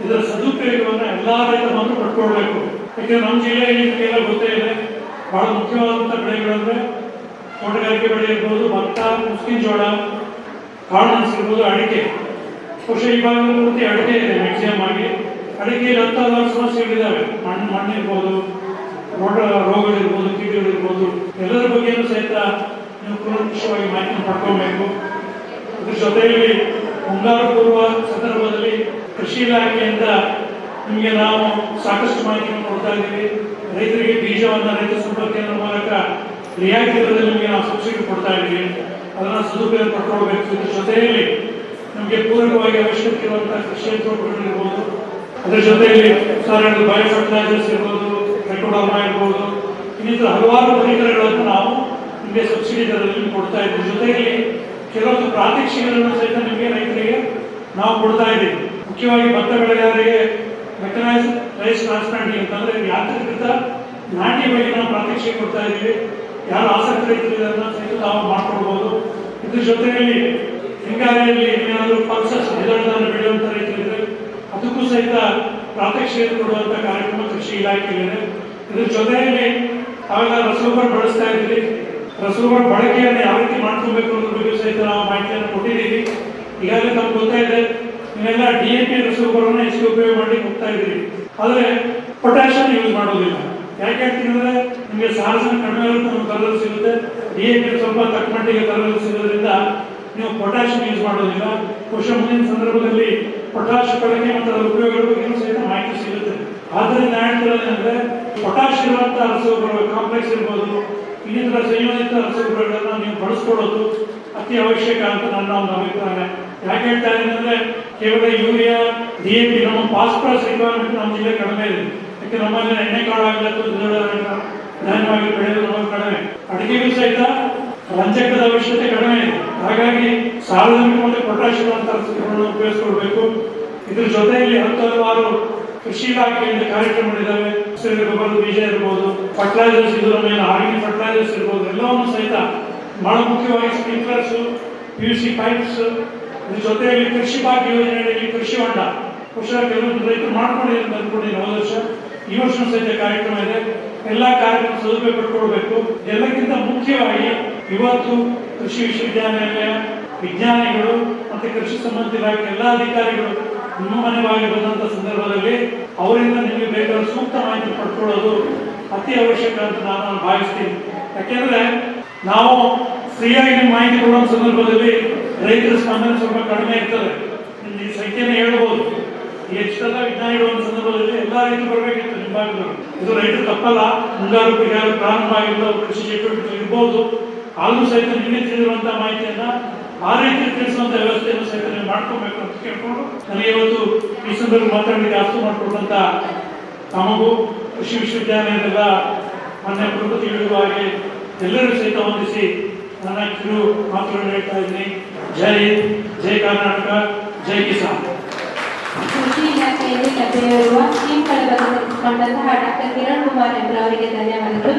ಇದರ ಸದುಪಯೋಗವನ್ನು ಎಲ್ಲಾ ರೈತ ಬಂದು ಪಡ್ಕೊಳ್ಬೇಕು. ಯಾಕಂದ್ರೆ ನಮ್ಮ ಜಿಲ್ಲೆಯಲ್ಲಿ ನಿಮಗೆಲ್ಲ ಗೊತ್ತೇ ಇದೆ. ಬಹಳ ಮುಖ್ಯವಾದಂಥ ಬೆಳೆಗಳಂದ್ರೆ ತೋಟಗಾರಿಕೆ ಬೆಳೆ ಇರ್ಬೋದು, ಭತ್ತ, ಮುಸ್ಕಿನ ಜೋಳ ಕಾಳುಮೆಣಸು ಇರ್ಬೋದು, ಅಡಿಕೆ. ಬಹುಶಃ ಈ ಭಾಗದಲ್ಲಿ ಪೂರ್ತಿ ಅಡಿಕೆ ಇದೆ ಮ್ಯಾಕ್ಸಿಮಮ್ ಆಗಿ. ಅಡಿಕೆ ಹತ್ತು ಹಲವಾರು ಸಮಸ್ಯೆಗಳಿದ್ದಾವೆ ಮಣ್ಣು ಮಣ್ಣು ಇರ್ಬೋದು, ರೋಗ, ರೋಗಗಳಿರ್ಬೋದು, ಕೀಟಗಳಿರ್ಬೋದು. ಎಲ್ಲರ ಬಗ್ಗೆಯೂ ಸಹಿತ ನೀವು ಕೂಲಂಕುಷವಾಗಿ ಮಾಹಿತಿ ಪಡ್ಕೊಬೇಕು ಅದ್ರ ಜೊತೆಯಲ್ಲಿ ಮುಂಗಾರು ಪೂರ್ವ ಸಂದರ್ಭದಲ್ಲಿ ಕೃಷಿ ಇಲಾಖೆಯಿಂದ ನಿಮಗೆ ನಾವು ಸಾಕಷ್ಟು ಮಾಹಿತಿಯನ್ನು ಕೊಡ್ತಾ ಇದ್ದೀವಿ. ರೈತರಿಗೆ ಬೀಜವನ್ನ, ರೈತ ಸಂಪರ್ಕ ಮೂಲಕ ರಿಯಾಯಿತಿ ದರದಲ್ಲಿ ನಿಮಗೆ ನಾವು ಸಬ್ಸಿಡಿ ಕೊಡ್ತಾ ಇದ್ದೀವಿ. ಅದನ್ನ ಸದುಪಯೋಗ ಪಡ್ಕೊಳ್ಬೇಕು. ಇದ್ರ ಜೊತೆಯಲ್ಲಿ ನಮಗೆ ಪೂರಕವಾಗಿ ಅವಶ್ಯಕತೆ ಇರುವಂತಹ ಕೃಷಿ ಯಂತ್ರೋಪಕರಣಗಳು ಇರ್ಬೋದು. ಅದ್ರ ಜೊತೆಯಲ್ಲಿ ಉದಾಹರಣೆಗೆ ಬಯೋ ಫರ್ಟಿಲೈಸರ್ಸ್ ಇರ್ಬೋದು ಮೆಟ್ರೋಡರ್ಮಾ ಇರ್ಬೋದು, ಇನ್ನಿತರ ಹಲವಾರು ಪರಿಕರಗಳನ್ನು ನಾವು ನಿಮಗೆ ಸಬ್ಸಿಡಿ ದರದಲ್ಲಿ ಕೊಡ್ತಾ ಇದ್ದೀವಿ. ಜೊತೆಯಲ್ಲಿ ಕೆಲವೊಂದು ಪ್ರಾತ್ಯಕ್ಷಿಕೆಗಳನ್ನು ಸಹಿತ ನಿಮಗೆ ರೈತರಿಗೆ ನಾವು ಕೊಡ್ತಾ ಇದ್ದೀವಿ. ಮುಖ್ಯವಾಗಿ ಭತ್ತ ಬೆಳೆಗಾರರಿಗೆ ಮೆಕನೈಸ್ ರೈಸ್ ಟ್ರಾನ್ಸ್ಪ್ಲಾಂಟಿಂಗ್ ಅಂತಂದ್ರೆ ಯಾಂತ್ರೀಕೃತ ನಾಟಿ ಬಗ್ಗೆ ನಾವು ಪ್ರಾತ್ಯಕ್ಷಿಕೆ ಕೊಡ್ತಾ ಇದ್ದೀವಿ. ಯಾರು ಆಸಕ್ತಿ ರೈತರು ಇದನ್ನು ಸಹಿತ ನಾವು ಮಾಡ್ಕೊಡ್ಬೋದು. ಇದ್ರ ಜೊತೆಯಲ್ಲಿ ಹಿಂಗಾರಿಯಲ್ಲಿ ಏನಾದರೂ ಪಲ್ಸಸ್ ದ್ವಿದಳಗಳನ್ನು ಬೆಳೆಯುವಂಥ ರೈತರಿದ್ರೆ ಅದಕ್ಕೂ ಸಹಿತ ಪ್ರಾತ್ಯಕ್ಷಿಕೆ ಕೊಡುವಂಥ ಕಾರ್ಯಕ್ರಮ ಕೃಷಿ ಇಲಾಖೆಯಲ್ಲಿದೆ. ಇದ್ರ ಜೊತೆಯಲ್ಲಿ ಅವಾಗ ರಸಗೊಬ್ಬರ ಬಳಸ್ತಾ ಇದ್ದೀವಿ ರಸಗೊಬ್ಬರ ಬಳಕೆಯನ್ನು ಯಾವ ರೀತಿ ಮಾಡ್ಕೋಬೇಕು ಅನ್ನೋದ್ರ ಬಗ್ಗೆ ಸಹಿತ ನಾವು ಮಾಹಿತಿಯನ್ನು ಕೊಟ್ಟಿದ್ದೀವಿ. ಈಗಾಗಲೇ ನಮ್ಗೆ ಗೊತ್ತಾ ಇದೆ ನೀವೆಲ್ಲ ಡಿ ಎ ಪಿ ರಸಗೊಬ್ಬರವನ್ನು ಹೆಚ್ಚಿಗೆ ಉಪಯೋಗ ಮಾಡಿ ಹೋಗ್ತಾ ಇದ್ದೀರಿ. ಆದರೆ ಪೊಟ್ಯಾಷಿಯಂ ಯೂಸ್ ಮಾಡೋದಿಲ್ಲ ಯಾಕೆ ಅಂತಂದ್ರೆ ನಿಮಗೆ ಸಾರಜನ ಕಡಿಮೆ ಇರುತ್ತೆ ನಮ್ಗೆ ದರದಲ್ಲಿ ಸಿಗುತ್ತೆ. ಡಿ ಎ ಪಿ ಸ್ವಲ್ಪ ತಕ್ಕ ಮಟ್ಟಿಗೆ ಕಲ್ಲಲ್ಲಿ ಸಿಗೋದ್ರಿಂದ ನೀವು ಪೊಟ್ಯಾಷಿಯಂ ಯೂಸ್ ಮಾಡೋದಿಲ್ಲ ಬಹುಶಃ ಮುಂದಿನ ಸಂದರ್ಭದಲ್ಲಿ ಪೊಟ್ಯಾಷ್ ಬಳಕೆ ಮತ್ತು ಅದರ ಉಪಯೋಗಗಳ ಬಗ್ಗೆ ಸಹಿತ ಮಾಹಿತಿ ಸಿಗುತ್ತೆ. ಆದ್ದರಿಂದ ಏನಂದ್ರೆ ಪೊಟ್ಯಾಷ್ ಇರುವಂತಹ ರಸಗೊಬ್ಬರ ಕಾಂಪ್ಲೆಕ್ಸ್ ಇರ್ಬೋದು. ಇನ್ನಿತರ ಸಂಯೋಜಿತ ರಸಗೊಬ್ಬರಗಳನ್ನು ನೀವು ಬಳಸ್ಕೊಳ್ಳೋದು ಅತಿ ಅವಶ್ಯಕ ಅಂತ ನನ್ನ ಒಂದು ಅಭಿಪ್ರಾಯ. ಯಾಕೆ ಹೇಳ್ತಾ ಇದ್ದೀನಿ ಕೇವಲ ಯೂರಿಯಾ, ಡಿ ಎ ಪಿ, ನಮ್ಮ ಫಾಸ್ಫರಸ್ ರಿಕ್ವೈರ್ಮೆಂಟ್ ನಮ್ಮ ಜಿಲ್ಲೆ ಕಡಿಮೆ ಇದೆ. ಯಾಕೆ ನಮ್ಮಲ್ಲಿ ಎಣ್ಣೆ ಕಾಳು ಅಥವಾ ಧಾನ್ಯವಾಗಿ ಬೆಳೆಯೋದು ನಮಗೆ ಕಡಿಮೆ. ಅಡಿಕೆಗೂ ಸಹಿತ ರಂಜಕದ ಅವಶ್ಯಕತೆ ಕಡಿಮೆ ಇದೆ. ಹಾಗಾಗಿ ಸಾರ್ವಜನಿಕ ಮತ್ತು ಪೊಟ್ಯಾಷಿಯಂ ಅಂತ ಉಪಯೋಗಿಸ್ಕೊಳ್ಬೇಕು. ಇದ್ರ ಜೊತೆಯಲ್ಲಿ ಹತ್ತು ಹಲವಾರು ಕೃಷಿ ಇಲಾಖೆಯಿಂದ ಕಾರ್ಯಕ್ರಮಗಳಿದ್ದಾವೆ ಹಸಿರು ಗೊಬ್ಬರದ ಬೀಜ ಇರ್ಬೋದು ಫರ್ಟಿಲೈಸರ್ಸ್ ಇದರ ಮೇಲೆ ಆರ್ಗ್ಯಾನಿಕ್ ಫರ್ಟಿಲೈಸರ್ಸ್ ಇರ್ಬೋದು, ಎಲ್ಲವನ್ನು ಸಹಿತ ಬಹಳ ಮುಖ್ಯವಾಗಿ sprinklers P U C pipes ಜೊತೆಯಲ್ಲಿ ಕೃಷಿ ಭಾಗ್ಯ ಯೋಜನೆಯಲ್ಲಿ ಕೃಷಿ ಹೊಂಡ. ಬಹುಶಃ ಕೆಲವೊಂದು ರೈತರು ಮಾಡ್ಕೊಂಡಿದ್ದಾರೆ ಅಂದ್ಕೊಂಡಿದ್ದೀನಿ ಹೋದ ವರ್ಷ? ಈ ವರ್ಷ ಸಹಿತ ಕಾರ್ಯಕ್ರಮ ಇದೆ. ಎಲ್ಲ ಕಾರ್ಯಕ್ರಮ ಸದುಪಯೋಗ ಪಡ್ಕೊಳ್ಬೇಕು. ಎಲ್ಲಕ್ಕಿಂತ ಮುಖ್ಯವಾಗಿ ಇವತ್ತು ಕೃಷಿ ವಿಶ್ವವಿದ್ಯಾನಿಲಯ ವಿಜ್ಞಾನಿಗಳು ಮತ್ತೆ ಕೃಷಿ ಸಂಬಂಧಿತ ಇಲಾಖೆ ಎಲ್ಲ ಅಧಿಕಾರಿಗಳು ನಿಮ್ಮ ಮನೆಗಾಗಿ ಬಂದಂಥ ಸಂದರ್ಭದಲ್ಲಿ ಅವರಿಂದ ನಿಮಗೆ ಬೇಕಾದ ಸೂಕ್ತ ಮಾಹಿತಿ ಪಡ್ಕೊಳ್ಳೋದು ಅತಿ ಅವಶ್ಯಕ ಅಂತ ನಾನು ಭಾವಿಸ್ತೀನಿ. ಯಾಕೆಂದ್ರೆ ನಾವು ಫ್ರೀಯಾಗಿ ಮಾಹಿತಿ ಕೊಡುವ ಸಂದರ್ಭದಲ್ಲಿ ರೈತರ ಸ್ಪಂದನೆ ಸ್ವಲ್ಪ ಕಡಿಮೆ ಇರ್ತದೆ. ಈ ಸಂಖ್ಯೆನ ಹೇಳ್ಬೋದು. ಎಷ್ಟೆಲ್ಲ ವಿಜ್ಞಾನ ಒಂದು ಸಂದರ್ಭದಲ್ಲಿ ಎಲ್ಲ ರೈತರು ಬರಬೇಕಿತ್ತು ನಿಮ್ಮ ಇದು ರೈತರು ತಪ್ಪಲ್ಲ. ಮುಂಗಾರು ಪ್ರಾರಂಭ ಕೃಷಿ ಚಟುವಟಿಕೆ ಇರ್ಬೋದು. ಆದರೂ ಸಹಿತ ನಿಮಗೆ ತಿಳಿದಿರುವಂತಹ ಮಾಹಿತಿಯನ್ನ ಆ ರೀತಿ ತಿಳಿಸುವಂತ ವ್ಯವಸ್ಥೆಯನ್ನು ಸಹಿತ ಮಾಡ್ಕೋಬೇಕು ಅಂತ ಕೇಳ್ಕೊಂಡು ನನಗೆ ಇವತ್ತು ಈ ಸಂದರ್ಭ ಮಾತಾಡಲಿಕ್ಕೆ ಅರ್ಥ ಮಾಡಿಕೊಟ್ಟಂತ ತಮಗೂ ಕೃಷಿ ವಿಶ್ವವಿದ್ಯಾಲಯದ ಮಾನ್ಯ ಹೇಳುವ ಹಾಗೆ ಎಲ್ಲರೂ ಸಹಿತ ಹೊಂದಿಸಿ ನನ್ನ ಕಿರು ಮಾತುಗಳನ್ನು ಹೇಳ್ತಾ ಇದ್ದೀನಿ. ಜೈ ಹಿಂದ್, ಜೈ ಕರ್ನಾಟಕ, ಜೈ ಕಿಸಾನ್. ಕೃಷಿ ಇಲಾಖೆಯಲ್ಲಿ ಲಭ್ಯವಿರುವ ಸ್ಕೀಮ್ಗಳ ಬಗ್ಗೆ ಡಾಕ್ಟರ್ ಕಿರಣ್ ಕುಮಾರ್ ಎಂಬುವರಿಗೆ ಧನ್ಯವಾದಗಳು.